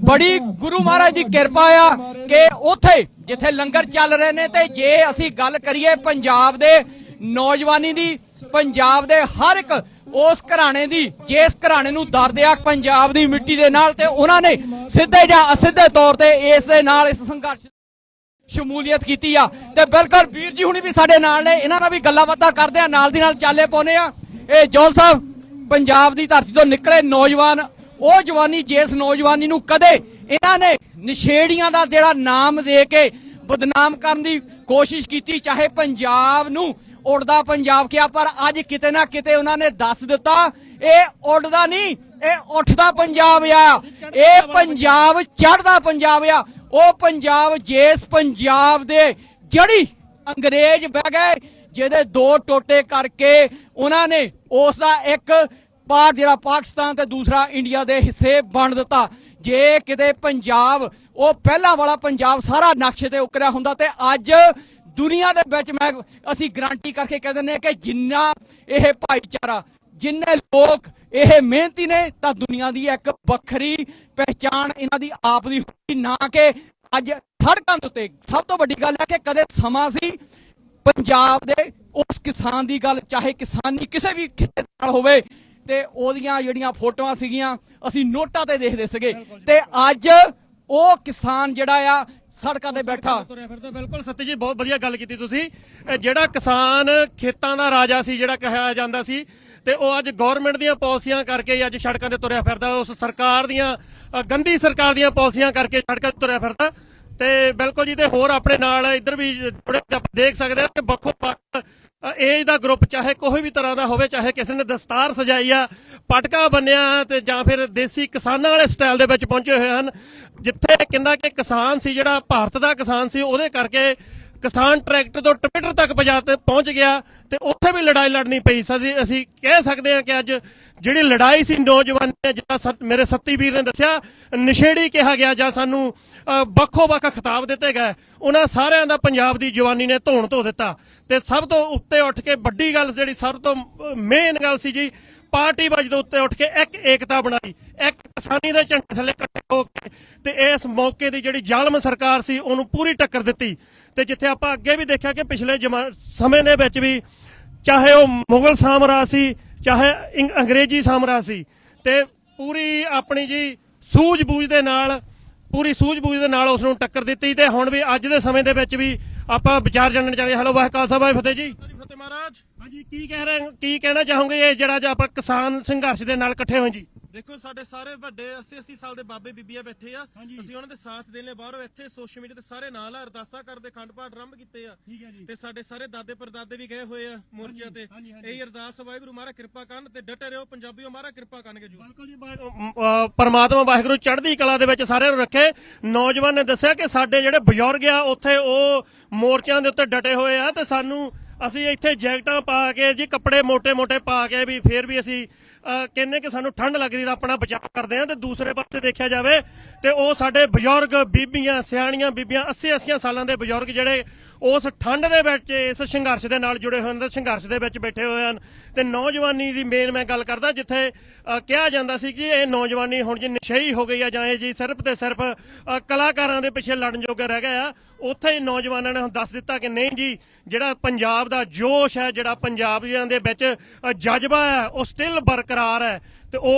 ਬੜੀ ਗੁਰੂ ਮਹਾਰਾਜ ਦੀ ਕਿਰਪਾ ਆ ਕਿ ਉੱਥੇ ਜਿੱਥੇ ਲੰਗਰ ਚੱਲ ਰਹੇ ਨੇ ਤੇ ਜੇ ਅਸੀਂ ਗੱਲ ਕਰੀਏ ਪੰਜਾਬ ਦੇ ਨੌਜਵਾਨੀ ਦੀ, ਪੰਜਾਬ ਦੇ ਹਰ ਇੱਕ ਉਸ ਘਰਾਣੇ ਦੀ, ਜਿਸ ਘਰਾਣੇ ਨੂੰ ਦਰਦ ਪੰਜਾਬ ਦੀ ਮਿੱਟੀ ਦੇ ਨਾਲ ਤੇ ਉਹਨਾਂ ਨੇ ਸਿੱਧੇ ਜਾਂ ਅਸਿੱਧੇ ਤੌਰ ਤੇ ਇਸ ਦੇ ਨਾਲ ਇਸ ਸੰਘਰਸ਼ ਸ਼ਮੂਲੀਅਤ ਕੀਤੀ ਆ। ਤੇ ਬਿਲਕੁਲ ਵੀਰ ਜੀ ਹੁਣੀ ਵੀ ਸਾਡੇ ਨਾਲ ਨੇ, ਇਹਨਾਂ ਨਾਲ ਵੀ ਗੱਲਾਂ ਬਾਤਾਂ ਕਰਦੇ ਆ, ਨਾਲ ਦੀ ਨਾਲ ਚਾਲੇ ਪਾਉਨੇ ਆ। ਇਹ ਜੋਲ ਸਾਹਿਬ, ਪੰਜਾਬ ਦੀ ਧਰਤੀ ਤੋਂ ਨਿਕਲੇ ਨੌਜਵਾਨ, ਉਹ ਜਵਾਨੀ ਜਿਸ ਨੌਜਵਾਨੀ ਨੂੰ ਕਦੇ ਇਹਨਾਂ ਨੇ ਨਿਸ਼ੇੜੀਆਂ ਦਾ ਜਿਹੜਾ ਨਾਮ ਦੇ ਕੇ ਬਦਨਾਮ ਕਰਨ ਦੀ ਕੋਸ਼ਿਸ਼ ਕੀਤੀ, ਚਾਹੇ ਪੰਜਾਬ ਨੂੰ ਉੜਦਾ ਪੰਜਾਬ ਕਿਹਾ ਪਰ ਅੱਜ ਕਿਤੇ ਨਾ ਕਿਤੇ ਉਹਨਾਂ ਨੇ ਦੱਸ ਦਿੱਤਾ, ਇਹ ਉੜਦਾ ਨਹੀਂ, ਇਹ ਉੱਠਦਾ ਪੰਜਾਬ ਆ। ਇਹ ਪੰਜਾਬ ਚੜਦਾ ਪੰਜਾਬ ਆ। ਉਹ ਪੰਜਾਬ ਜਿਸ ਪੰਜਾਬ ਦੇ ਜੜੀ ਅੰਗਰੇਜ਼ ਬਹਿ ਗਏ, ਜਿਹਦੇ ਦੋ ਟੋਟੇ ਕਰਕੇ ਉਹਨਾਂ ਨੇ ਉਸ ਦਾ ਇੱਕ ਪਾਰਟ ਜਿਹੜਾ ਪਾਕਿਸਤਾਨ ਤੇ ਦੂਸਰਾ ਇੰਡੀਆ ਦੇ ਹਿੱਸੇ ਬਣ ਦਿੱਤਾ। ਜੇ ਕਿਤੇ ਪੰਜਾਬ, ਉਹ ਪਹਿਲਾਂ ਵਾਲਾ ਪੰਜਾਬ ਸਾਰਾ ਨਕਸ਼ੇ ਤੇ ਉਕਰਿਆ ਹੁੰਦਾ ਤੇ ਅੱਜ ਦੁਨੀਆ ਦੇ ਵਿੱਚ ਮੈਂ, ਅਸੀਂ ਗਾਰੰਟੀ ਕਰਕੇ ਕਹਿ ਦਿੰਦੇ ਹਾਂ ਕਿ ਜਿੰਨਾ ਇਹ ਭਾਈਚਾਰਾ, ਜਿੰਨੇ ਲੋਕ ਇਹ ਮਿਹਨਤੀ ਨੇ, ਤਾਂ ਦੁਨੀਆ ਦੀ ਇੱਕ ਵੱਖਰੀ ਪਹਿਚਾਣ ਇਹਨਾਂ ਦੀ ਆਪ ਦੀ ਹੋਈ ਨਾ ਕਿ ਅੱਜ ਸੜਕਾਂ ਦੇ ਉੱਤੇ। ਸਭ ਤੋਂ ਵੱਡੀ ਗੱਲ ਹੈ ਕਿ ਕਦੇ ਸਮਾਂ ਸੀ ਪੰਜਾਬ ਦੇ ਉਸ ਕਿਸਾਨ ਦੀ ਗੱਲ, ਚਾਹੇ ਕਿਸਾਨੀ ਕਿਸੇ ਵੀ ਖੇਤ ਨਾਲ ਹੋਵੇ, ਤੇ ਉਹਦੀਆਂ ਜਿਹੜੀਆਂ ਫੋਟੋਆਂ ਸੀਗੀਆਂ, ਅਸੀਂ ਨੋਟਾਂ ਤੇ ਦੇਖਦੇ ਸੀਗੇ। ਤੇ ਅੱਜ ਉਹ ਕਿਸਾਨ ਜਿਹੜਾ ਆ ਸੜਕਾਂ ਤੇ ਬੈਠਾ। ਤੁਰਿਆ ਫਿਰਦਾ ਬਿਲਕੁਲ। ਸੱਤੀ ਜੀ ਬਹੁਤ ਵਧੀਆ ਗੱਲ ਕੀਤੀ ਤੁਸੀਂ। ਜਿਹੜਾ ਕਿਸਾਨ ਖੇਤਾਂ ਦਾ ਰਾਜਾ ਸੀ ਜਿਹੜਾ ਕਿਹਾ ਜਾਂਦਾ ਸੀ ਤੇ ਉਹ ਅੱਜ ਗਵਰਨਮੈਂਟ ਦੀਆਂ ਪਾਲਿਸੀਆਂ ਕਰਕੇ ਅੱਜ ਸੜਕਾਂ ਤੇ ਤੁਰਿਆ ਫਿਰਦਾ। ਉਸ ਸਰਕਾਰ ਦੀਆਂ ਗੰਦੀ ਸਰਕਾਰ ਦੀਆਂ ਪਾਲਿਸੀਆਂ ਕਰਕੇ ਸੜਕਾਂ ਤੇ ਤੁਰਿਆ ਫਿਰਦਾ। ਤੇ ਬਿਲਕੁਲ ਜੀ ਤੇ ਹੋਰ ਆਪਣੇ ਨਾਲ ਇੱਧਰ ਵੀ ਆਪਾਂ ਦੇਖ ਸਕਦੇ ਹਾਂ ਕਿ ਵੱਖੋ ਵੱਖ ਏਜ ਦਾ ਗਰੁੱਪ ਚਾਹੇ ਕੋਈ ਵੀ ਤਰ੍ਹਾਂ ਦਾ ਹੋਵੇ, ਚਾਹੇ ਕਿਸੇ ਨੇ ਦਸਤਾਰ ਸਜਾਈ ਆ, ਪਟਕਾ ਬੰਨਿਆ ਤੇ ਜਾਂ ਫਿਰ ਦੇਸੀ ਕਿਸਾਨਾਂ ਵਾਲੇ ਸਟਾਈਲ ਦੇ ਵਿੱਚ ਪਹੁੰਚੇ ਹੋਏ ਹਨ। ਜਿੱਥੇ ਕਹਿੰਦਾ ਕਿ ਕਿਸਾਨ ਸੀ, ਜਿਹੜਾ ਭਾਰਤ ਦਾ ਕਿਸਾਨ ਸੀ, ਉਹਦੇ ਕਰਕੇ ਕਿਸਾਨ ਟਰੈਕਟਰ ਤੋਂ ਟਵਿੱਟਰ ਤੱਕ ਪਜਾ ਪਹੁੰਚ ਗਿਆ ਤੇ ਉੱਥੇ ਵੀ ਲੜਾਈ ਲੜਨੀ ਪਈ ਸਦੀ ਅਸੀਂ ਕਹਿ ਸਕਦੇ ਹਾਂ ਕਿ ਅੱਜ ਜਿਹੜੀ ਲੜਾਈ ਸੀ ਨੌਜਵਾਨ ਨੇ ਜਿਹੜਾ ਮੇਰੇ ਸੱਤੀ ਵੀਰ ਨੇ ਦੱਸਿਆ, ਨਸ਼ੇੜੀ ਕਿਹਾ ਗਿਆ ਜਾਂ ਸਾਨੂੰ ਵੱਖੋ ਵੱਖ ਖਿਤਾਬ ਦਿੱਤੇ ਗਏ। ਉਹਨਾਂ ਸਾਰਿਆਂ ਦਾ ਪੰਜਾਬ ਦੀ ਜਵਾਨੀ ਨੇ ਧੋਣ ਧੋ ਦਿੱਤਾ। ਤੇ ਸਭ ਤੋਂ ਉੱਤੇ ਉੱਠ ਕੇ ਵੱਡੀ ਗੱਲ ਜਿਹੜੀ ਸਭ ਤੋਂ ਮੇਨ ਗੱਲ ਸੀ ਜੀ ਪਾਰਟੀ ਵਜ ਦੇ ਉੱਤੇ ਉੱਠ ਕੇ ਇੱਕ ਏਕਤਾ ਬਣਾਈ, ਇੱਕ ਕਿਸਾਨੀ ਦੇ ਝੰਡੇ ਥੱਲੇ ਇਕੱਠੇ ਹੋ ਕੇ ਤੇ ਇਸ ਮੌਕੇ ਦੀ ਜਿਹੜੀ ਜ਼ਾਲਮ ਸਰਕਾਰ ਸੀ ਉਹਨੂੰ ਪੂਰੀ ਟੱਕਰ ਦਿੱਤੀ ਤੇ ਜਿੱਥੇ ਆਪਾਂ ਅੱਗੇ ਵੀ ਦੇਖਿਆ ਕਿ ਪਿਛਲੇ ਜਮਾ- ਸਮੇਂ ਦੇ ਵਿੱਚ ਵੀ ਚਾਹੇ ਉਹ ਮੁਗਲ ਸਾਮਰਾਜ ਸੀ, ਚਾਹੇ ਇੰਗ- ਅੰਗਰੇਜ਼ੀ ਸਾਮਰਾਜ ਸੀ ਤੇ ਪੂਰੀ ਆਪਣੀ ਜੀ ਸੂਝ-ਬੂਝ ਦੇ ਨਾਲ, ਪੂਰੀ ਸੂਝ-ਬੂਝ ਦੇ ਨਾਲ ਉਸ ਨੂੰ ਟੱਕਰ ਦਿੱਤੀ ਤੇ ਹੁਣ ਵੀ ਅੱਜ ਦੇ ਸਮੇਂ ਦੇ ਵਿੱਚ ਵੀ ਆਪਾਂ ਵਿਚਾਰ ਜਾਣਨ ਚਾਹੀਏ ਹੈਲੋ ਵਾਹਿ ਖਾਲਸਾ ਵਾਹਿ ਫਤਿਹ ਜੀ। ਫਤਿਹ ਮਹਾਰਾਜ। ਹਾਂਜੀ ਕੀ ਕਹਿ ਰਹੇ ਕੀ ਕਹਿਣਾ ਚਾਹੋਗੇ ਇਹ ਜਿਹੜਾ ਅੱਜ ਆਪਾਂ ਕਿਸਾਨ ਸੰਘਰਸ਼ ਦੇ ਨਾਲ ਇਕੱਠੇ ਹੋਏ ਜੀ? ਦੇਖੋ ਸਾਡੇ ਸਾਰੇ ਵੱਡੇ 80 80 ਸਾਲ ਦੇ ਬਾਬੇ ਬੀਬੀਆਂ ਬੈਠੇ ਆ। ਅਸੀਂ ਉਹਨਾਂ ਦੇ ਸਾਥ ਦੇਣ ਲਈ ਬਾਹਰੋਂ ਇੱਥੇ ਸੋਸ਼ਲ ਮੀਡੀਆ ਤੇ ਸਾਰੇ ਨਾਲ ਆ ਅਰਦਾਸਾਂ ਕਰਦੇ ਖੰਡ ਪਾਠ ਆਰੰਭ ਕੀਤੇ ਆ। ਤੇ ਸਾਡੇ ਸਾਰੇ ਦਾਦੇ ਪਰਦਾਦੇ ਵੀ ਗਏ ਹੋਏ ਆ ਮੋਰਚਿਆਂ ਤੇ। ਇਹੀ ਅਰਦਾਸ ਵਾਹਿਗੁਰੂ ਮਹਾਰਾ ਕਿਰਪਾ ਕਰਨ ਤੇ ਡਟੇ ਰਹੋ ਪੰਜਾਬੀਓ ਮਹਾਰਾ ਕਿਰਪਾ ਕਰਨਗੇ ਜੂ ਬਿਲਕੁਲ ਜੀ ਪਰਮਾਤਮਾ ਵਾਹਿਗੁਰੂ ਚੜ੍ਹਦੀ ਕਲਾ ਦੇ ਵਿੱਚ ਸਾਰਿਆਂ ਨੂੰ ਰੱਖੇ। ਨੌਜਵਾਨ ਨੇ ਦੱਸਿਆ ਕਿ ਸਾਡੇ ਜਿਹੜੇ ਬਜ਼ੁਰਗ ਆ ਉੱਥੇ ਉਹ ਮੋਰਚਿਆਂ ਦੇ ਉੱਤੇ ਡਟੇ ਹੋਏ ਆ ਤੇ ਸਾਨੂੰ ਅਸੀਂ ਇੱਥੇ ਜੈਕਟਾਂ ਪਾ ਕੇ ਜੀ ਕੱਪੜੇ ਮੋٹے-ਮੋٹے ਪਾ ਕੇ ਵੀ ਫੇਰ ਵੀ ਅਸੀਂ ਕਹਿੰਨੇ ਕਿ ਸਾਨੂੰ ਠੰਡ ਲੱਗਦੀ ਤਾਂ ਆਪਣਾ ਬਚਾਅ ਕਰਦੇ ਆ ਤੇ ਦੂਸਰੇ ਪਾਸੇ ਦੇਖਿਆ ਜਾਵੇ ਤੇ ਉਹ ਸਾਡੇ ਬਜ਼ੁਰਗ ਬੀਬੀਆਂ, ਸਿਆਣੀਆਂ ਬੀਬੀਆਂ 80-80 ਸਾਲਾਂ ਦੇ ਬਜ਼ੁਰਗ ਜਿਹੜੇ ਉਸ ਠੰਡ ਦੇ ਵਿੱਚ, ਇਸ ਸੰਘਰਸ਼ ਦੇ ਨਾਲ ਜੁੜੇ ਹੋਏ ਹਨ ਤੇ ਸੰਘਰਸ਼ ਦੇ ਵਿੱਚ ਬੈਠੇ ਹੋਏ ਹਨ। ਤੇ ਨੌਜਵਾਨੀ ਦੀ ਮੇਨ ਮੈਂ ਗੱਲ ਕਰਦਾ ਜਿੱਥੇ ਕਿਹਾ ਜਾਂਦਾ ਸੀ ਕਿ ਇਹ ਨੌਜਵਾਨੀ ਹੁਣ ਜੀ ਨਸ਼ਈ ਹੋ ਗਈ ਆ ਜਾਂ ਇਹ ਜੀ ਸਿਰਫ ਤੇ ਸਿਰਫ ਕਲਾਕਾਰਾਂ ਦੇ ਪਿੱਛੇ ਲੜਨ ਜੋਗੇ ਰਹਿ ਗਿਆ ਆ, ਉੱਥੇ ਹੀ ਨੌਜਵਾਨਾਂ ਨੇ ਹੁਣ ਦੱਸ ਦਿੱਤਾ ਕਿ ਨਹੀਂ ਜੀ, ਜਿਹੜਾ ਪੰਜਾਬ ਦਾ ਜੋਸ਼ ਹੈ, ਜਿਹੜਾ ਪੰਜਾਬੀਆਂ ਦੇ ਵਿੱਚ ਜਜ਼ਬਾ ਹੈ, ਉਹ ਸਟਿਲ ਬਰਕਰਾਰ ਹੈ ਤੇ ਉਹ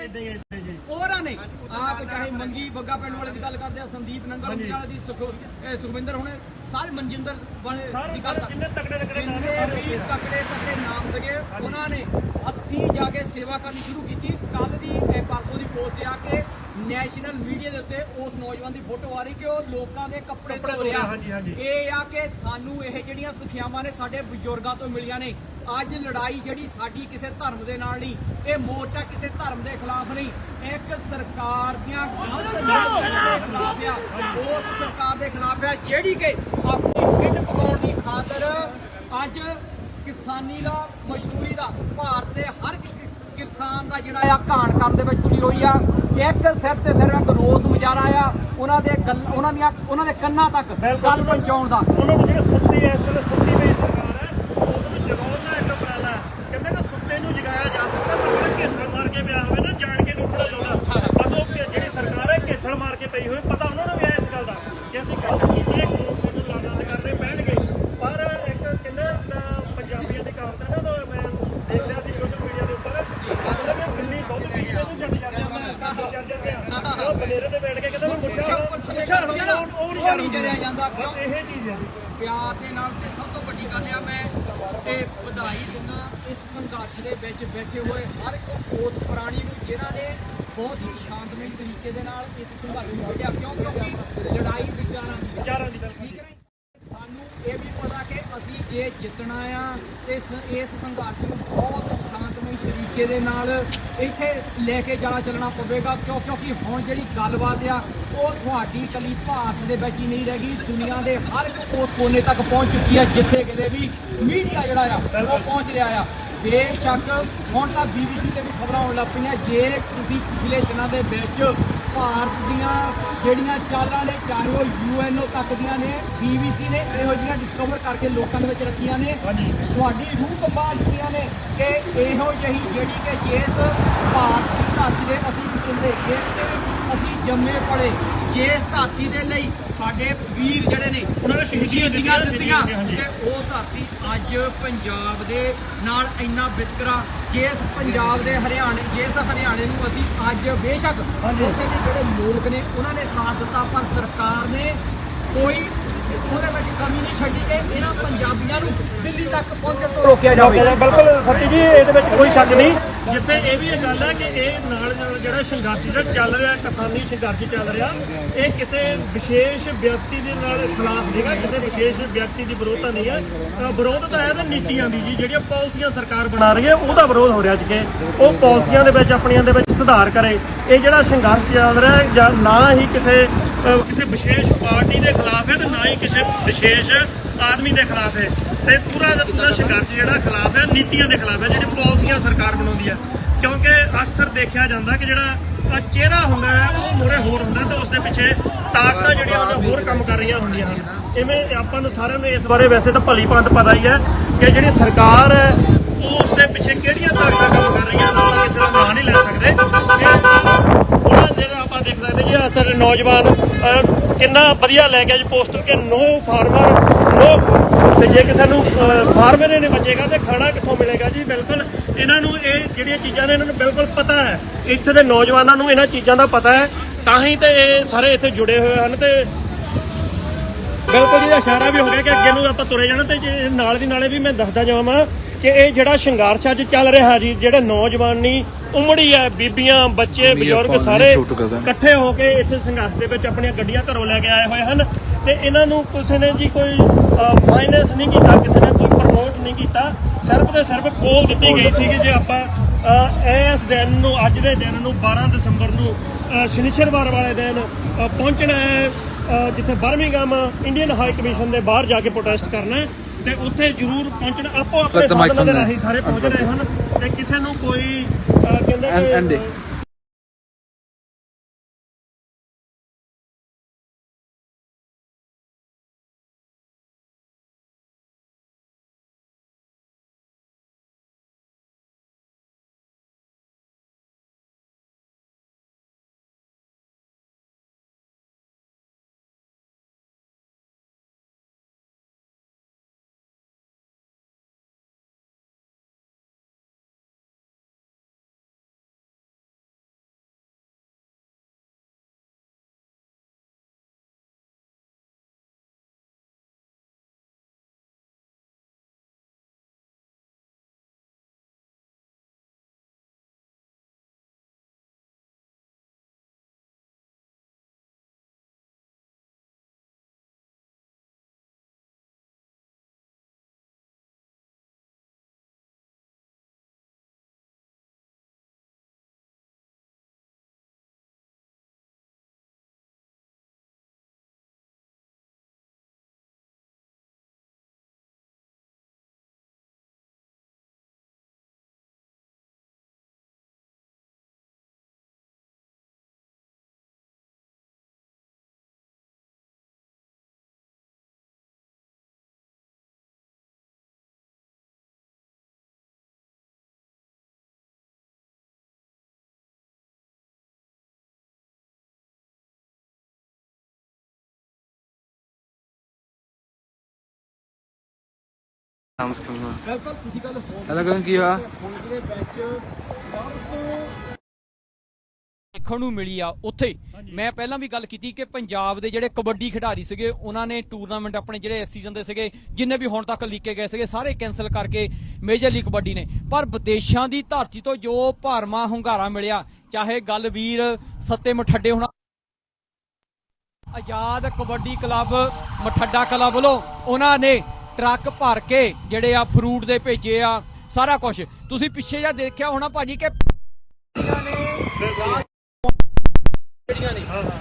ਇਦਾਂ ਹੀ ਇਦਾਂ ਹੀ ਜੀ। ਹੋਰਾਂ ਨੇ। ਆਪ ਚਾਹੇ ਮੰਗੀ ਬੱਗਾ ਪਿੰਡ ਵਾਲੇ ਦੀ ਗੱਲ ਕਰਦੇ ਆ ਸੰਦੀਪ ਨੰਗਲ ਵਾਲੇ ਦੀ ਸੁਖ ਇਹ ਸੁਖਵਿੰਦਰ ਹੁਣੇ ਸਾਰੇ ਮਨਜਿੰਦਰ ਵਾਲੇ ਸਾਰੇ- ਦੀ ਗੱਲ ਸਾਰੇ ਜਿੰਨੇ ਤਕੜੇ ਤਕੜੇ ਨਾਮ ਨੇ ਜਿੰਨੇ ਸਾਰੇ ਵੀ ਤਕੜੇ ਤਕੜੇ ਨਾਮ ਸੀਗੇ ਉਹਨਾਂ ਨੇ ਹੱਥੀਂ ਜਾ ਕੇ ਸੇਵਾ ਕਰਨੀ ਸ਼ੁਰੂ ਕੀਤੀ। ਕੱਲ ਦੀ ਪਰਸੋਂ ਦੀ ਪੋਸਟ ਆ ਕੇ ਨੈਸ਼ਨਲ ਮੀਡੀਆ ਦੇ ਉੱਤੇ ਉਸ ਨੌਜਵਾਨ ਦੀ ਫੋਟੋ ਆ ਰਹੀ ਕਿ ਉਹ ਲੋਕਾਂ ਦੇ ਕੱਪੜੇ ਧੋ ਰਿਹਾ। ਇਹ ਆ ਕਿ ਸਾਨੂੰ ਇਹ ਜਿਹੜੀਆਂ ਸਿੱਖਿਆਵਾਂ ਨੇ ਸਾਡੇ ਬਜ਼ੁਰਗਾਂ ਤੋਂ ਮਿਲੀਆਂ ਨੇ ਅੱਜ ਲੜਾਈ ਜਿਹੜੀ ਸਾਡੀ ਕਿਸੇ ਧਰਮ ਦੇ ਨਾਲ ਨਹੀਂ ਇਹ ਮੋਰਚਾ ਕਿਸੇ ਧਰਮ ਦੇ ਖਿਲਾਫ ਨਹੀਂ ਇੱਕ ਸਰਕਾਰ ਦੀਆਂ ਗਲਤ ਨੀਤੀਆਂ ਦੇ ਖਿਲਾਫ ਆ ਉਸ ਸਰਕਾਰ ਦੇ ਖਿਲਾਫ ਆ ਜਿਹੜੀ ਕਿ ਆਪਣੀ ਢਿੱਡ ਪਕਾਉਣ ਦੀ ਖਾਤਰ ਅੱਜ ਕਿਸਾਨੀ ਦਾ ਮਜ਼ਦੂਰੀ ਦਾ ਭਾਰਤ ਦੇ ਹਰ ਕਿਸਾਨ ਦਾ ਜਿਹੜਾ ਆ ਘਾਣ ਕੰਮ ਦੇ ਵਿੱਚ ਤੁਲੀ ਹੋਈ ਆ। ਇੱਕ ਸਿਰ ਤੇ ਸਿਰ ਇੱਕ ਰੋਸ ਮੁਜ਼ਾਹਰਾ ਆ ਉਹਨਾਂ ਦੇ ਗੱਲ ਉਹਨਾਂ ਦੀਆਂ ਉਹਨਾਂ ਦੇ ਕੰਨਾਂ ਤੱਕ ਗੱਲ ਪਹੁੰਚਾਉਣ ਦਾ। ਉਹਨਾਂ ਨੂੰ ਜਿਹੜੇ ਸੁੱਤੀ ਐ ਇਸ ਵੇਲੇ ਸੁੱਤੀ ਪਈ ਸਰਕਾਰ ਹੈ ਉਸ ਨੂੰ ਜਗਾਉਣ ਦਾ ਇੱਕ ਉਪਰਾਲਾ ਹੈ। ਕਹਿੰਦੇ ਕਿ ਸੁੱਤੇ ਨੂੰ ਜਗਾਇਆ ਜਾ ਸਕਦਾ ਪਰ ਜਿਹੜਾ ਘੇਸਲ ਮਾਰ ਕੇ ਪਿਆ ਹੋਵੇ ਨਾ ਜਾਣ ਕੇ ਨਹੀਂ ਉੱਠਣਾ ਚਾਹੁੰਦਾ ਬਸ ਉਹ ਕਿ- ਜਿਹੜੀ ਸਰਕਾਰ ਹੈ ਘੇਸਲ ਮਾਰ ਕੇ ਪਈ ਹੋਈ ਪਤਾ ਉਹਨਾਂ ਨੂੰ ਵੀ ਹੈ ਇਸ ਗੱਲ ਦਾ ਕਿ ਅਸੀਂ ਗੱਲ ਕੀਤੀ ਹੈ ਕਾਨੂੰਨ ਨੂੰ ਲਾਗੂ ਕਰਨੇ ਪੈਣਗੇ ਪਰ ਇੱਕ ਕਹਿੰਦੇ ਅਹ, ਪੰਜਾਬੀਆਂ ਦੀ ਕਹਾਵਤ ਹੈ ਨਾ ਉਹ ਮੈਂ ਦੇਖ ਰਿਹਾ ਸੀ ਸੋਸ਼ਲ ਮੀਡੀਆ ਦੇ ਉੱਪਰ ਮਤਲਬ ਕਿ ਬਿੱਲੀ ਦੁੱਧ ਪੀ ਕੇ ਨੂੰ ਜੱਟ ਜਾਂਦੇ ਆ ਮੈਂ ਜੱਟ ਜਾਂਦੇ ਆ ਉਹ ਬਨੇਰੇ ਤੇ ਬੈਠ ਕੇ ਕਹਿੰਦੇ ਮੈਂ ਪੁੱਛਿਆ ਪੁੱਛਿਆ ਉਹ ਉਹ ਨਹੀਂ ਜਰਿਆ ਜਾਂਦਾ ਬਸ ਇਹ ਚੀਜ਼ ਹੈ ਪਿਆਰ ਦੇ ਨਾਲ ਤੇ ਸਭ ਤੋਂ ਵੱਡੀ ਗੱਲ ਆ ਮੈਂ ਇਹ ਵਧਾਈ ਦਿੰਦਾ ਇਸ ਸੰਘਰਸ਼ ਦੇ ਵਿੱਚ ਬੈਠੇ ਹੋਏ ਹਰ ਇੱਕ ਉਸ ਪ੍ਰਾਣੀ ਨੂੰ ਜਿਨ੍ਹਾਂ ਨੇ ਬਹੁਤ ਹੀ ਸ਼ਾਂਤਮਈ ਤਰੀਕੇ ਦੇ ਨਾਲ ਇਸ ਸੰਘਰਸ਼ ਨੂੰ ਲੜਿਆ ਕਿਉਂ ਕਿਉਂਕਿ ਲੜਾਈ ਵਿਚਾਰਾਂ ਦੀ ਆ। ਵਿਚਾਰਾਂ ਦੀ ਗੱਲ ਠੀਕ ਹੈ ਨਾ? ਸਾਨੂੰ ਇਹ ਵੀ ਪਤਾ ਕਿ ਅਸੀਂ ਜੇ ਜਿੱਤਣਾ ਆ ਤੇ ਇਸ- ਇਸ ਸੰਘਰਸ਼ ਨੂੰ ਬਹੁਤ ਸ਼ਾਂਤਮਈ ਤਰੀਕੇ ਦੇ ਨਾਲ ਇੱਥੇ ਲੈ ਕੇ ਜਾਣਾ ਚੱਲਣਾ ਪਵੇਗਾ, ਕਿਉਂ, ਕਿਉਂਕਿ ਹੁਣ ਜਿਹੜੀ ਗੱਲਬਾਤ ਆ, ਉਹ ਤੁਹਾਡੀ ਕਲੀ ਭਾਰਤ ਦੇ ਵਿੱਚ ਹੀ ਨਹੀਂ ਰਹਿ ਗਈ, ਦੁਨੀਆ ਦੇ ਹਰ ਇੱਕ ਉਸ ਕੋਨੇ ਤੱਕ ਪਹੁੰਚ ਚੁੱਕੀ ਆ, ਜਿੱਥੇ ਕਿਤੇ ਵੀ ਮੀਡੀਆ ਜਿਹੜਾ ਆ, ਉਹ ਪਹੁੰਚ ਰਿਹਾ ਆ। ਬੇਸ਼ੱਕ ਹੁਣ ਤਾਂ ਬੀਬੀਸੀ ਤੇ ਵੀ ਖਬਰਾਂ ਆਉਣ ਲੱਗ ਪਈਆਂ, ਜੇ ਤੁਸੀਂ ਪਿਛਲੇ ਦਿਨਾਂ ਦੇ ਵਿੱਚ ਭਾਰਤ ਦੀਆਂ ਜਿਹੜੀਆਂ ਚਾਲਾਂ ਨੇ ਚਾਹੇ ਉਹ ਯੂਐਨਓ ਤੱਕ ਦੀਆਂ ਨੇ ਬੀਬੀਸੀ ਨੇ ਇਹੋ ਜਿਹੀਆਂ ਡਿਸਕਵਰ ਕਰਕੇ ਲੋਕਾਂ ਦੇ ਵਿੱਚ ਰੱਖੀਆਂ ਨੇ। ਤੁਹਾਡੀ ਰੂਹ ਕੰਬਾ ਚੁੱਕੀਆਂ ਨੇ ਕਿ ਇਹੋ ਜਿਹੀ ਜਿਹੜੀ ਕਿ ਜਿਸ ਭਾਰਤ ਦੀ ਧਰਤੀ ਦੇ ਅਸੀਂ ਚੁੰਦੇ ਜਿਸ ਤੇ ਅਸੀਂ ਜੰਮੇ ਪੜੇ ਜਿਸ ਧਰਤੀ ਦੇ ਲਈ ਸਾਡੇ ਵੀਰ ਜਿਹੜੇ ਨੇ ਉਹਨਾਂ ਨੇ ਸ਼ਹੀਦੀਆਂ ਦਿੱਤੀਆਂ। ਤੇ ਉਹ ਧਰਤੀ ਅੱਜ ਪੰਜਾਬ ਦੇ ਨਾਲ ਇੰਨਾ ਵਿਤਕਰਾ ਜਿਸ ਪੰਜਾਬ ਦੇ ਹਰਿਆਣੇ ਜਿਸ ਹਰਿਆਣੇ ਨੂੰ ਅਸੀਂ ਅੱਜ ਬੇਸ਼ੱਕ ਉੱਥੇ ਦੇ ਜਿਹੜੇ ਲੋਕ ਨੇ ਉਹਨਾਂ ਨੇ ਸਾਥ ਦਿੱਤਾ ਪਰ ਸਰਕਾਰ ਨੇ ਕੋਈ ਉਹਦੇ ਵਿੱਚ ਕਮੀ ਨਹੀਂ ਛੱਡੀ ਕਿ ਇਹਨਾਂ ਪੰਜਾਬੀਆਂ ਨੂੰ ਦਿੱਲੀ ਤੱਕ ਪਹੁੰਚਣ ਤੋਂ ਰੋਕਿਆ ਜਾਵੇ। ਬਿਲਕੁਲ ਸੱਤੀ ਜੀ ਇਹਦੇ ਵਿੱਚ ਕੋਈ ਸ਼ੱਕ ਨਹੀਂ। ਜਿੱਥੇ ਇਹ ਵੀ ਇਹ ਗੱਲ ਹੈ ਕਿ ਇਹ ਨਾਲ ਨਾਲ ਜਿਹੜਾ ਸੰਘਰਸ਼ ਜਿਹੜਾ ਚੱਲ ਰਿਹਾ, ਕਿਸਾਨੀ ਸੰਘਰਸ਼ ਚੱਲ ਰਿਹਾ, ਇਹ ਕਿਸੇ ਵਿਸ਼ੇਸ਼ ਵਿਅਕਤੀ ਦੇ ਨਾਲ ਖਿਲਾਫ ਨਹੀਂਗਾ ਕਿਸੇ ਵਿਸ਼ੇਸ਼ ਵਿਅਕਤੀ ਦੀ ਵਿਰੋਧਤਾ ਨਹੀਂ ਹੈ। ਵਿਰੋਧ ਤਾਂ ਹੈ ਤਾਂ ਨੀਤੀਆਂ ਦੀ ਜੀ, ਜਿਹੜੀਆਂ ਪਾਲਿਸੀਆਂ ਸਰਕਾਰ ਬਣਾ ਰਹੀ ਹੈ, ਉਹਦਾ ਵਿਰੋਧ ਹੋ ਰਿਹਾ ਅੱਜ ਕਿ ਉਹ ਪਾਲਿਸੀਆਂ ਦੇ ਵਿੱਚ, ਆਪਣੀਆਂ ਦੇ ਵਿੱਚ ਸੁਧਾਰ ਕਰੇ। ਇਹ ਜਿਹੜਾ ਸੰਘਰਸ਼ ਚੱਲ ਰਿਹਾ ਜਾਂ ਨਾ ਹੀ ਕਿਸੇ ਕਿਸੇ ਵਿਸ਼ੇਸ਼ ਪਾਰਟੀ ਦੇ ਖਿਲਾਫ ਹੈ ਤੇ ਨਾ ਹੀ ਕਿਸੇ ਵਿਸ਼ੇਸ਼ ਆਦਮੀ ਦੇ ਖਿਲਾਫ ਹੈ। ਤੇ ਪੂਰਾ ਦਾ ਪੂਰਾ ਸੰਘਰਸ਼ ਜਿਹੜਾ ਖਿਲਾਫ ਹੈ ਨੀਤੀਆਂ ਦੇ ਖਿਲਾਫ ਹੈ ਜਿਹੜੀ ਪਾਲਿਸੀਆਂ ਸਰਕਾਰ ਬਣਾਉਂਦੀ ਹੈ। ਕਿਉਂਕਿ ਅਕਸਰ ਦੇਖਿਆ ਜਾਂਦਾ ਕਿ ਜਿਹੜਾ ਅ, ਚਿਹਰਾ ਹੁੰਦਾ ਹੈ ਉਹ ਮੋਰੇ ਹੋਰ ਹੁੰਦਾ ਤੇ ਉਸ ਦੇ ਪਿੱਛੇ ਤਾਕਤਾਂ ਜਿਹੜੀਆਂ ਉਹਨਾਂ ਹੋਰ ਕੰਮ ਕਰ ਰਹੀਆਂ ਹੁੰਦੀਆਂ ਹਨ। ਇਵੇਂ ਆਪਾਂ ਨੂੰ ਸਾਰਿਆਂ ਨੂੰ ਇਸ ਬਾਰੇ ਵੈਸੇ ਤਾਂ ਭਲੀ ਭਾਂਤ ਪਤਾ ਹੀ ਹੈ ਕਿ ਜਿਹੜੀ ਸਰਕਾਰ ਹੈ ਉਹ ਉਸ ਦੇ ਪਿੱਛੇ ਕਿਹੜੀਆਂ ਤਾਕਤਾਂ ਕੰਮ ਕਰ ਰਹੀਆਂ ਹਨ ਆਪਾਂ ਕਿਸੇ ਦਾ ਨਾਂ ਨਹੀਂ ਲੈ ਸਕਦੇ। ਉਹਨਾਂ ਜਿਹੜਾ ਆਪਾਂ ਦੇਖ ਸਕਦੇ ਜੀ ਆਹ ਸਾਡੇ ਨੌਜਵਾਨ ਕਿੰਨਾ ਵਧੀਆ ਲੈ ਕੇ ਅੱਜ ਪੋਸਟਰ ਕਿ ਨੋ ਫਾਰਮਰ ਨੋ ਫੂਡ ਤੇ ਜੇ ਕਿਸੇ ਨੂੰ ਫਾਰਮਰ ਨਹੀਂ ਬਚੇਗਾ ਤੇ ਖਾਣਾ ਕਿੱਥੋਂ ਮਿਲੇਗਾ ਜੀ? ਬਿਲਕੁਲ ਇਹਨਾਂ ਨੂੰ ਇਹ ਜਿਹੜੀਆਂ ਚੀਜ਼ਾਂ ਨੇ ਇਹਨਾਂ ਨੂੰ ਬਿਲਕੁਲ ਪਤਾ ਹੈ। ਇੱਥੇ ਦੇ ਨੌਜਵਾਨਾਂ ਨੂੰ ਇਹਨਾਂ ਚੀਜ਼ਾਂ ਦਾ ਪਤਾ ਹੈ। ਤਾਂ ਹੀ ਤੇ ਇਹ ਸਾਰੇ ਇੱਥੇ ਜੁੜੇ ਹੋਏ ਹਨ ਤੇ ਬਿਲਕੁਲ ਜੀ ਇਸ਼ਾਰਾ ਵੀ ਹੋ ਗਿਆ ਕਿ ਅੱਗੇ ਨੂੰ ਆਪਾਂ ਤੁਰੇ ਜਾਣਾ ਤੇ ਜੇ ਨਾਲ ਦੀ ਨਾਲੇ ਵੀ ਮੈਂ ਦੱਸਦਾ ਜਾਵਾਂ ਕਿ ਇਹ ਜਿਹੜਾ ਸੰਘਰਸ਼ ਅੱਜ ਚੱਲ ਰਿਹਾ ਜੀ ਜਿਹੜੇ ਨੌਜਵਾਨੀ ਉਮੜੀ ਹੈ ਬੀਬੀਆਂ ਬੱਚੇ ਬਜ਼ੁਰਗ ਸਾਰੇ ਇਕੱਠੇ ਹੋ ਕੇ ਇੱਥੇ ਸੰਘਰਸ਼ ਦੇ ਵਿੱਚ ਆਪਣੀਆਂ ਗੱਡੀਆਂ ਘਰੋਂ ਲੈ ਕੇ ਆਏ ਹੋਏ ਹਨ। ਤੇ ਇਹਨਾਂ ਨੂੰ ਕਿਸੇ ਨੇ ਜੀ ਕੋਈ ਫਾਈਨੈਂਸ ਨਹੀਂ ਕੀਤਾ ਕਿਸੇ ਨੇ ਕੋਈ ਪ੍ਰਮੋਟ ਨਹੀਂ ਕੀਤਾ। ਸਿਰਫ ਤੇ ਸਿਰਫ ਕੋਲ ਦਿੱਤੀ ਗਈ ਸੀ ਕਿ ਜੇ ਆਪਾਂ ਇਸ ਦਿਨ ਨੂੰ ਅੱਜ ਦੇ ਦਿਨ ਨੂੰ 12 ਦਸੰਬਰ ਨੂੰ ਸ਼ਨੀਚਰਵਾਰ ਵਾਲੇ ਦਿਨ ਪਹੁੰਚਣਾ ਹੈ ਜਿੱਥੇ ਬਰਮਿੰਗਮ ਇੰਡੀਅਨ ਹਾਈ ਕਮਿਸ਼ਨ ਦੇ ਬਾਹਰ ਜਾ ਕੇ ਪ੍ਰੋਟੈਸਟ ਕਰਨਾ ਹੈ ਤੇ ਉੱਥੇ ਜ਼ਰੂਰ ਪਹੁੰਚਣਾ ਆਪੋ ਆਪਣੇ ਸਾਧਨਾਂ ਦੇ ਰਾਹੀਂ ਸਾਰੇ ਪਹੁੰਚ ਰਹੇ ਹਨ ਤੇ ਕਿਸੇ ਨੂੰ ਕੋਈ ਕਹਿੰਦੇ ਕਿ ਕੀ ਹੋਇਆ? ਦੇਖਣ ਨੂੰ ਮਿਲੀ ਆ ਉੱਥੇ। ਮੈਂ ਪਹਿਲਾਂ ਵੀ ਗੱਲ ਕੀਤੀ ਕਿ ਪੰਜਾਬ ਦੇ ਜਿਹੜੇ ਕਬੱਡੀ ਖਿਡਾਰੀ ਸੀਗੇ ਉਹਨਾਂ ਨੇ ਟੂਰਨਾਮੈਂਟ ਆਪਣੇ ਜਿਹੜੇ ਇਸ ਸੀਜ਼ਨ ਦੇ ਸੀਗੇ ਜਿੰਨੇ ਵੀ ਹੁਣ ਤੱਕ ਲੀਕੇ ਗਏ ਸੀਗੇ ਸਾਰੇ ਕੈਨਸਲ ਕਰਕੇ ਮੇਜਰ ਲੀਗ ਕਬੱਡੀ ਨੇ। ਪਰ ਵਿਦੇਸ਼ਾਂ ਦੀ ਧਰਤੀ ਤੋਂ ਜੋ ਭਾਰਮਾ ਹੁੰਗਾਰਾ ਮਿਲਿਆ ਚਾਹੇ ਗੱਲ ਵੀਰ ਸੱਤੇ ਮਠੱਡੇ ਹੋਣਾ ਆਜ਼ਾਦ ਕਬੱਡੀ ਕਲੱਬ ਮਠੱਡਾ ਕਲੱਬ ਵੱਲੋਂ ਉਹਨਾਂ ਨੇ ਟਰੱਕ ਭਰ ਕੇ ਜਿਹੜੇ ਆ ਫਰੂਟ ਦੇ ਭੇਜੇ ਆ ਸਾਰਾ ਕੁਝ ਤੁਸੀਂ ਪਿੱਛੇ ਜਾਂ ਦੇਖਿਆ ਹੋਣਾ ਭਾਜੀ ਕਿ ਜਿਹੜੀਆਂ ਨੇ ਜਿਹੜੀਆਂ ਨੇ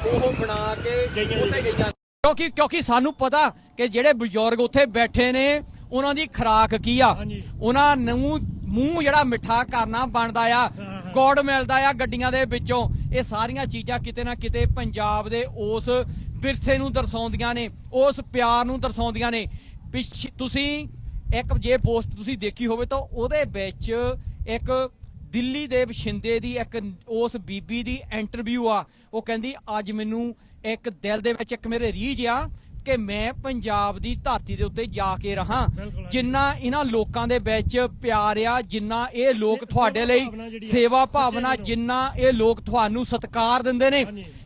ਉਹ ਬਣਾ ਕੇ ਉੱਥੇ ਗਈਆਂ ਕਿਉਂਕਿ ਕਿਉਂਕਿ ਸਾਨੂੰ ਪਤਾ ਕਿ ਜਿਹੜੇ ਬਜ਼ੁਰਗ ਉੱਥੇ ਬੈਠੇ ਨੇ ਉਹਨਾਂ ਦੀ ਖਰਾਕ ਕੀ ਆ? ਉਹਨਾਂ ਨੂੰ ਮੂੰਹ ਜਿਹੜਾ ਮਿੱਠਾ ਕਰਨਾ ਬਣਦਾ ਆ ਗੋੜ ਮਿਲਦਾ ਆ ਗੱਡੀਆਂ ਦੇ ਵਿੱਚੋਂ। ਇਹ ਸਾਰੀਆਂ ਚੀਜ਼ਾਂ ਕਿਤੇ ਨਾ ਕਿਤੇ ਪੰਜਾਬ ਦੇ ਉਸ ਵਿਰਸੇ ਨੂੰ ਦਰਸਾਉਂਦੀਆਂ ਨੇ ਉਸ ਪਿਆਰ ਨੂੰ ਦਰਸਾਉਂਦੀਆਂ ਨੇ। ਪਿੱਛ- ਤੁਸੀਂ ਇੱਕ ਜੇ ਪੋਸਟ ਤੁਸੀਂ ਦੇਖੀ ਹੋਵੇ ਤਾਂ ਉਹਦੇ ਵਿੱਚ ਇੱਕ ਦਿੱਲੀ ਦੇ ਬਸ਼ਿੰਦੇ ਦੀ ਇੱਕ ਉਸ ਬੀਬੀ ਦੀ ਇੰਟਰਵਿਊ ਆ। ਉਹ ਕਹਿੰਦੀ ਅੱਜ ਮੈਨੂੰ ਇੱਕ ਦਿਲ ਦੇ ਵਿੱਚ ਇੱਕ ਮੇਰੇ ਰੀਝ ਆ ਕਿ ਮੈਂ ਪੰਜਾਬ ਦੀ ਧਰਤੀ ਦੇ ਉੱਤੇ ਜਾ ਕੇ ਰਹਾ। ਜਿੰਨਾ ਇਹਨਾਂ ਲੋਕਾਂ ਦੇ ਵਿੱਚ ਪਿਆਰ ਆ ਜਿੰਨਾ ਇਹ ਲੋਕ ਤੁਹਾਡੇ ਲਈ ਸੇਵਾ ਭਾਵਨਾ ਜਿੰਨਾ ਇਹ ਲੋਕ ਤੁਹਾਨੂੰ ਸਤਿਕਾਰ ਦਿੰਦੇ ਨੇ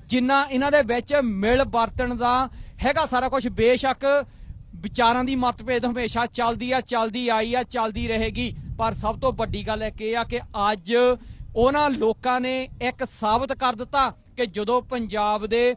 ਜਿੰਨਾ ਇਹਨਾਂ ਦੇ ਵਿੱਚ ਮਿਲ ਵਰਤਣ ਦਾ ਹੈਗਾ ਸਾਰਾ ਕੁਝ ਬੇਸ਼ੱਕ ਵਿਚਾਰਾਂ ਦੀ ਮਤਭੇਦ ਹਮੇਸ਼ਾ ਚੱਲਦੀ ਆ ਚੱਲਦੀ ਆਈ ਆ ਚੱਲਦੀ ਰਹੇਗੀ। ਪਰ ਸਭ ਤੋਂ ਵੱਡੀ ਗੱਲ ਇਹ ਕਿ ਆ ਕਿ ਅੱਜ ਉਹਨਾਂ ਲੋਕਾਂ ਨੇ ਇੱਕ ਸਾਬਤ ਕਰ ਦਿੱਤਾ ਕਿ ਜਦੋਂ ਪੰਜਾਬ ਦੇ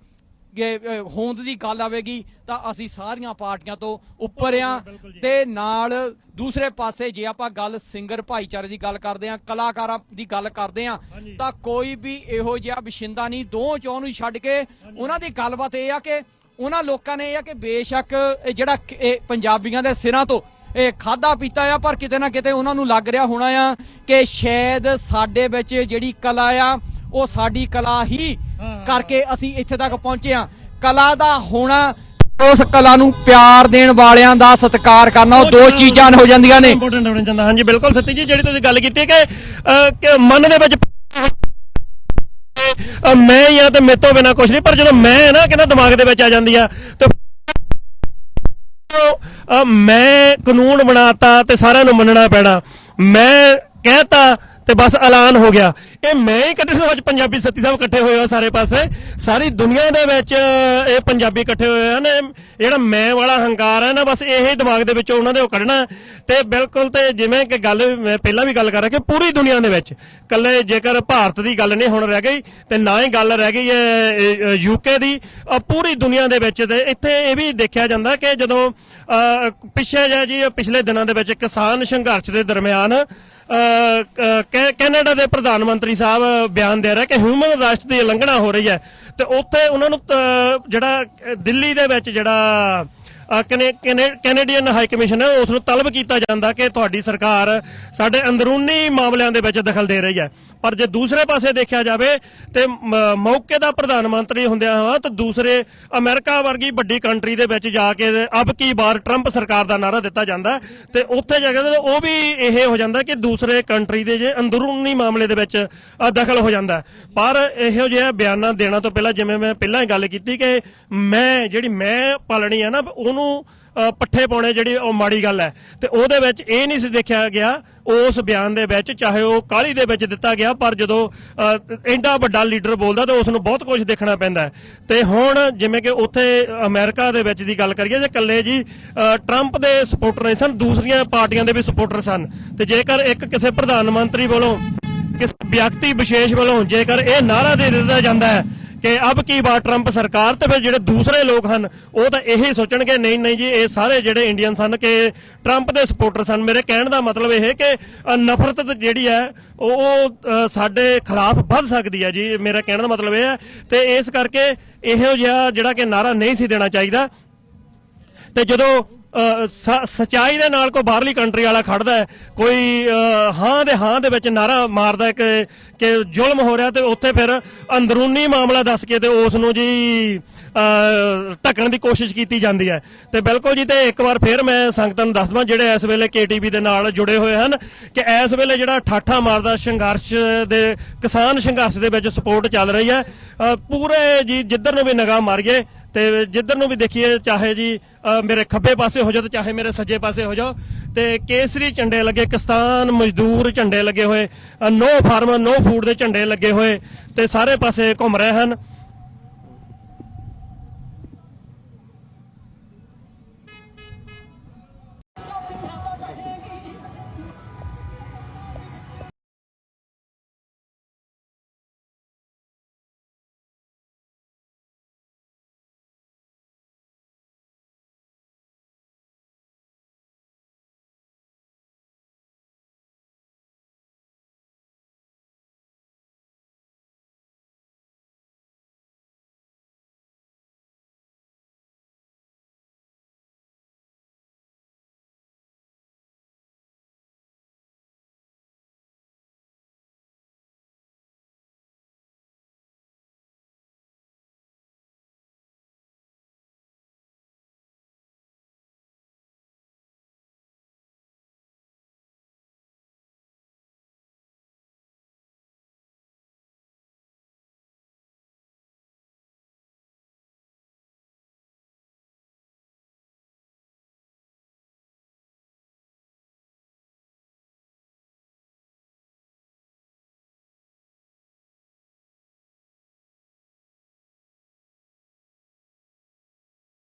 ਹੋਂਦ ਦੀ ਗੱਲ ਆਵੇਗੀ ਤਾਂ ਅਸੀਂ ਸਾਰੀਆਂ ਪਾਰਟੀਆਂ ਤੋਂ ਉੱਪਰ ਆ ਤੇ ਨਾਲ ਦੂਸਰੇ ਪਾਸੇ ਜੇ ਆਪਾਂ ਗੱਲ ਸਿੰਗਰ ਭਾਈਚਾਰੇ ਦੀ ਗੱਲ ਕਰਦੇ ਆ ਕਲਾਕਾਰਾਂ ਦੀ ਗੱਲ ਕਰਦੇ ਆ ਤਾਂ ਕੋਈ ਵੀ ਇਹੋ ਜਿਹਾ ਵਿਸ਼ਿੰਦਾ ਨਹੀਂ ਦੋ ਚੌਂ ਨੂੰ ਛੱਡ ਕੇ ਉਹਨਾਂ ਦੀ ਗੱਲਬਾਤ ਇਹ ਆ ਕਿ ਉਹਨਾਂ ਲੋਕਾਂ ਨੇ ਇਹ ਆ ਕਿ ਬੇਸ਼ੱਕ ਇਹ ਜਿਹੜਾ ਇਹ ਪੰਜਾਬੀਆਂ ਦੇ ਸਿਰਾਂ ਤੋਂ ਇਹ ਖਾਦਾ ਪੀਤਾ ਆ ਪਰ ਕਿਤੇ ਨਾ ਕਿਤੇ ਉਹਨਾਂ ਨੂੰ ਲੱਗ ਰਿਹਾ ਹੋਣਾ ਆ ਕਿ ਸ਼ਾਇਦ ਸਾਡੇ ਵਿੱਚ ਜਿਹੜੀ ਕਲਾ ਆ ਉਹ ਸਾਡੀ ਕਲਾ ਹੀ ਕਰਕੇ ਅਸੀਂ ਇੱਥੇ ਤੱਕ ਪਹੁੰਚੇ ਆ ਕਲਾ ਦਾ ਹੋਣਾ ਉਸ ਕਲਾ ਨੂੰ ਪਿਆਰ ਦੇਣ ਵਾਲਿਆਂ ਦਾ ਸਤਿਕਾਰ ਕਰਨਾ ਉਹ ਦੋ ਚੀਜ਼ਾਂ ਹੋ ਜਾਂਦੀਆਂ ਨੇ। ਇੰਪੋਰਟੈਂਟ ਹੋਣਾ ਚਾਹੁੰਦਾ ਹਾਂਜੀ ਬਿਲਕੁਲ ਸੱਤੀ ਜੀ ਜਿਹੜੀ ਤੁਸੀਂ ਗੱਲ ਕੀਤੀ ਹੈ ਕਿ ਮਨ ਦੇ ਵਿੱਚ ਅਹ, ਮੈਂ ਆ ਤੇ ਮੇਰੇ ਤੋਂ ਬਿਨਾ ਕੁਝ ਨਹੀਂ ਪਰ ਜਦੋਂ ਮੈਂ ਨਾ ਕਹਿੰਦਾ ਦਿਮਾਗ ਦੇ ਵਿੱਚ ਆ ਜਾਂਦੀ ਆ ਤੇ ਅਹ, ਮੈਂ ਕਾਨੂੰਨ ਬਣਾਤਾ ਤੇ ਸਾਰਿਆਂ ਨੂੰ ਮੰਨਣਾ ਪੈਣਾ। ਮੈਂ ਕਹਿਤਾ ਤੇ ਬਸ ਐਲਾਨ ਹੋ ਗਿਆ। ਇਹ ਮੈਂ ਹੀ ਇਕੱਠੇ ਅੱਜ ਪੰਜਾਬੀ ਸੱਤੀ ਸਾਹਿਬ ਇਕੱਠੇ ਹੋਏ ਆ ਸਾਰੇ ਪਾਸੇ। ਸਾਰੀ ਦੁਨੀਆ ਦੇ ਵਿੱਚ ਇਹ ਪੰਜਾਬੀ ਇਕੱਠੇ ਹੋਏ ਹਨ ਜਿਹੜਾ ਮੈਂ ਵਾਲਾ ਹੰਕਾਰ ਹੈ ਨਾ, ਬਸ ਇਹ ਦਿਮਾਗ ਦੇ ਵਿੱਚੋਂ ਉਹਨਾਂ ਦੇ ਉਹ ਕੱਢਣਾ। ਤੇ ਬਿਲਕੁਲ ਤੇ ਜਿਵੇਂ ਕਿ ਗੱਲ, ਮੈਂ ਪਹਿਲਾਂ ਵੀ ਗੱਲ ਕਰ ਰਿਹਾ ਕਿ ਪੂਰੀ ਦੁਨੀਆ ਦੇ ਵਿੱਚ ਕੱਲੇ ਜੇਕਰ ਭਾਰਤ ਦੀ ਗੱਲ ਨਹੀਂ ਹੁਣ ਰਹਿ ਗਈ, ਤੇ ਨਾ ਹੀ ਗੱਲ ਰਹਿ ਗਈ ਹੈ ਯੂਕੇ ਦੀ ਪੂਰੀ ਦੁਨੀਆ ਦੇ ਵਿੱਚ ਤੇ ਇੱਥੇ ਇਹ ਵੀ ਦੇਖਿਆ ਜਾਂਦਾ ਕਿ ਜਦੋਂ ਪਿੱਛੇ ਜਿਹਾ ਜੀ, ਪਿਛਲੇ ਦਿਨਾਂ ਦੇ ਵਿੱਚ ਕਿਸਾਨ ਸੰਘਰਸ਼ ਦੇ ਦਰਮਿਆਨ ਕੈਨੇਡਾ ਦੇ ਪ੍ਰਧਾਨ ਮੰਤਰੀ ਸਾਹਿਬ ਬਿਆਨ ਦੇ ਰਿਹਾ ਕਿ ਹਿਊਮਨ ਰਾਈਟਸ ਦੀ ਉਲੰਘਣਾ ਹੋ ਰਹੀ ਹੈ। ਤੇ ਉੱਥੇ ਉਹਨਾਂ ਨੂੰ ਜਿਹੜਾ ਦਿੱਲੀ ਦੇ ਵਿੱਚ ਜਿਹੜਾ ਕੈਨੇਡੀਅਨ ਹਾਈ ਕਮਿਸ਼ਨ ਹੈ ਉਸ ਨੂੰ ਤਲਬ ਕੀਤਾ ਜਾਂਦਾ ਕਿ ਤੁਹਾਡੀ ਸਰਕਾਰ ਸਾਡੇ ਅੰਦਰੂਨੀ ਮਾਮਲਿਆਂ ਦੇ ਵਿੱਚ ਦਖਲ ਦੇ ਰਹੀ ਹੈ। ਪਰ ਜੇ ਦੂਸਰੇ ਪਾਸੇ ਦੇਖਿਆ ਜਾਵੇ ਤੇ ਮੌਕੇ ਦਾ ਪ੍ਰਧਾਨ ਮੰਤਰੀ ਹੁੰਦਿਆਂ ਹੋਇਆ ਤਾਂ ਦੂਸਰੇ ਅਮਰੀਕਾ ਵਰਗੀ ਵੱਡੀ ਕੰਟਰੀ ਦੇ ਵਿੱਚ ਜਾ ਕੇ ਅਬ ਕੀ ਬਾਰ ਟਰੰਪ ਸਰਕਾਰ ਦਾ ਨਾਰਾ ਦਿੱਤਾ ਜਾਂਦਾ ਹੈ ਤੇ ਉੱਥੇ ਜਾ ਕੇ ਉਹ ਵੀ ਇਹ ਹੋ ਜਾਂਦਾ ਕਿ ਦੂਸਰੇ ਕੰਟਰੀ ਦੇ ਜੇ ਅੰਦਰੂਨੀ ਮਾਮਲੇ ਦੇ ਵਿੱਚ ਦਖਲ ਹੋ ਜਾਂਦਾ ਪਰ ਇਹੋ ਜਿਹਾ ਬਿਆਨਾਂ ਦੇਣਾ ਤੋਂ ਪਹਿਲਾਂ ਜਿਵੇਂ ਮੈਂ ਪਹਿਲਾਂ ਹੀ ਗੱਲ ਕੀਤੀ ਕਿ ਮੈਂ ਜਿਹੜੀ ਮੈਂ ਪਾਲਣੀ ਹੈ ਨਾ, ਉਹ ਉਹਨੂੰ ਪੱਠੇ ਪਾਉਣੇ ਜਿਹੜੀ ਉਹ ਮਾੜੀ ਗੱਲ ਹੈ। ਤੇ ਉਹਦੇ ਵਿੱਚ ਇਹ ਨਹੀਂ ਸੀ ਦੇਖਿਆ ਗਿਆ ਉਸ ਬਿਆਨ ਦੇ ਵਿੱਚ ਚਾਹੇ ਉਹ ਕਾਲੀ ਦੇ ਵਿੱਚ ਦਿੱਤਾ ਗਿਆ ਪਰ ਜਦੋਂ ਐਡਾ ਵੱਡਾ ਲੀਡਰ ਬੋਲਦਾ ਤਾਂ ਉਸ ਨੂੰ ਬਹੁਤ ਕੁਝ ਦੇਖਣਾ ਪੈਂਦਾ ਤੇ ਹੁਣ ਜਿਵੇਂ ਕਿ ਉੱਥੇ ਅਮਰੀਕਾ ਦੇ ਵਿੱਚ ਦੀ ਗੱਲ ਕਰੀਏ ਜੇ ਇਕੱਲੇ ਜੀ ਅ, ਟਰੰਪ ਦੇ ਸਪੋਰਟਰ ਨਹੀਂ ਸਨ ਦੂਸਰੀਆਂ ਪਾਰਟੀਆਂ ਦੇ ਵੀ ਸਪੋਰਟਰ ਸਨ। ਤੇ ਜੇਕਰ ਇੱਕ ਕਿਸੇ ਪ੍ਰਧਾਨ ਮੰਤਰੀ ਵੱਲੋਂ ਕਿਸੇ ਵਿਅਕਤੀ ਵਿਸ਼ੇਸ਼ ਵੱਲੋਂ ਜੇਕਰ ਇਹ ਨਾਰਾ ਦੇ ਦਿੱਤਾ ਜਾਂਦਾ ਹੈ ਕਿ ਅਬ ਕੀ ਬਾਤ ਟਰੰਪ ਸਰਕਾਰ ਤੇ ਫਿਰ ਜਿਹੜੇ ਦੂਸਰੇ ਲੋਕ ਹਨ, ਉਹ ਤਾਂ ਇਹੀ ਸੋਚਣਗੇ, ਨਹੀਂ ਨਹੀਂ ਜੀ, ਇਹ ਸਾਰੇ ਜਿਹੜੇ ਇੰਡੀਅਨ ਸਨ ਕਿ ਟਰੰਪ ਦੇ ਸਪੋਰਟਰ ਸਨ। ਮੇਰੇ ਕਹਿਣ ਦਾ ਮਤਲਬ ਇਹ ਕਿ ਨਫ਼ਰਤ ਜਿਹੜੀ ਹੈ, ਉਹ ਸਾਡੇ ਖਿਲਾਫ ਵੱਧ ਸਕਦੀ ਹੈ ਜੀ। ਮੇਰਾ ਕਹਿਣ ਦਾ ਮਤਲਬ ਇਹ ਹੈ ਤੇ ਇਸ ਕਰਕੇ ਇਹੋ ਜਿਹਾ ਜਿਹੜਾ ਕਿ ਨਾਰਾ ਨਹੀਂ ਸੀ ਦੇਣਾ ਚਾਹੀਦਾ। ਤੇ ਜਦੋਂ ਸਚਾਈ ਦੇ ਨਾਲ ਕੋਈ ਬਾਹਰਲੀ ਕੰਟਰੀ ਵਾਲਾ ਖੜਦਾ ਹੈ, ਕੋਈ ਹਾਂ ਦੇ ਹਾਂ ਦੇ ਵਿੱਚ ਨਾਰਾ ਮਾਰਦਾ ਕਿ ਕਿ ਜ਼ੁਲਮ ਹੋ ਰਿਹਾ ਤੇ ਉੱਥੇ ਫਿਰ ਅੰਦਰੂਨੀ ਮਾਮਲਾ ਦੱਸ ਕੇ ਤੇ ਉਸ ਨੂੰ ਜੀ ਢੱਕਣ ਦੀ ਕੋਸ਼ਿਸ਼ ਕੀਤੀ ਜਾਂਦੀ ਹੈ। ਤੇ ਬਿਲਕੁਲ ਜੀ, ਤੇ ਇੱਕ ਵਾਰ ਫਿਰ ਮੈਂ ਸੰਗਤਾਂ ਨੂੰ ਦੱਸ ਦਵਾਂ ਜਿਹੜੇ ਇਸ ਵੇਲੇ ਕੇਟੀਵੀ ਦੇ ਨਾਲ ਜੁੜੇ ਹੋਏ ਹਨ, ਕਿ ਇਸ ਵੇਲੇ ਜਿਹੜਾ ਠਾਠਾ ਮਾਰਦਾ ਸੰਘਰਸ਼ ਦੇ, ਕਿਸਾਨ ਸੰਘਰਸ਼ ਦੇ ਵਿੱਚ ਸਪੋਰਟ ਚੱਲ ਰਹੀ ਹੈ। ਪੂਰੇ ਜੀ, ਜਿੱਧਰ ਨੂੰ ਵੀ ਨਿਗਾਹ ਮਾਰੀਏ ਤੇ ਜਿੱਧਰ ਨੂੰ ਵੀ ਦੇਖੀਏ, ਚਾਹੇ ਜੀ ਮੇਰੇ ਖੱਬੇ ਪਾਸੇ ਹੋ ਜਾਓ ਤੇ ਚਾਹੇ ਮੇਰੇ ਸੱਜੇ ਪਾਸੇ ਹੋ ਜਾਓ, ਤੇ ਕੇਸਰੀ ਝੰਡੇ ਲੱਗੇ, ਕਿਸਾਨ ਮਜ਼ਦੂਰ ਝੰਡੇ ਲੱਗੇ ਹੋਏ ਨੋ ਫਾਰਮ, ਨੋ ਫੂਡ ਦੇ ਝੰਡੇ ਲੱਗੇ ਹੋਏ, ਤੇ ਸਾਰੇ ਪਾਸੇ ਘੁੰਮ ਰਹੇ ਹਨ।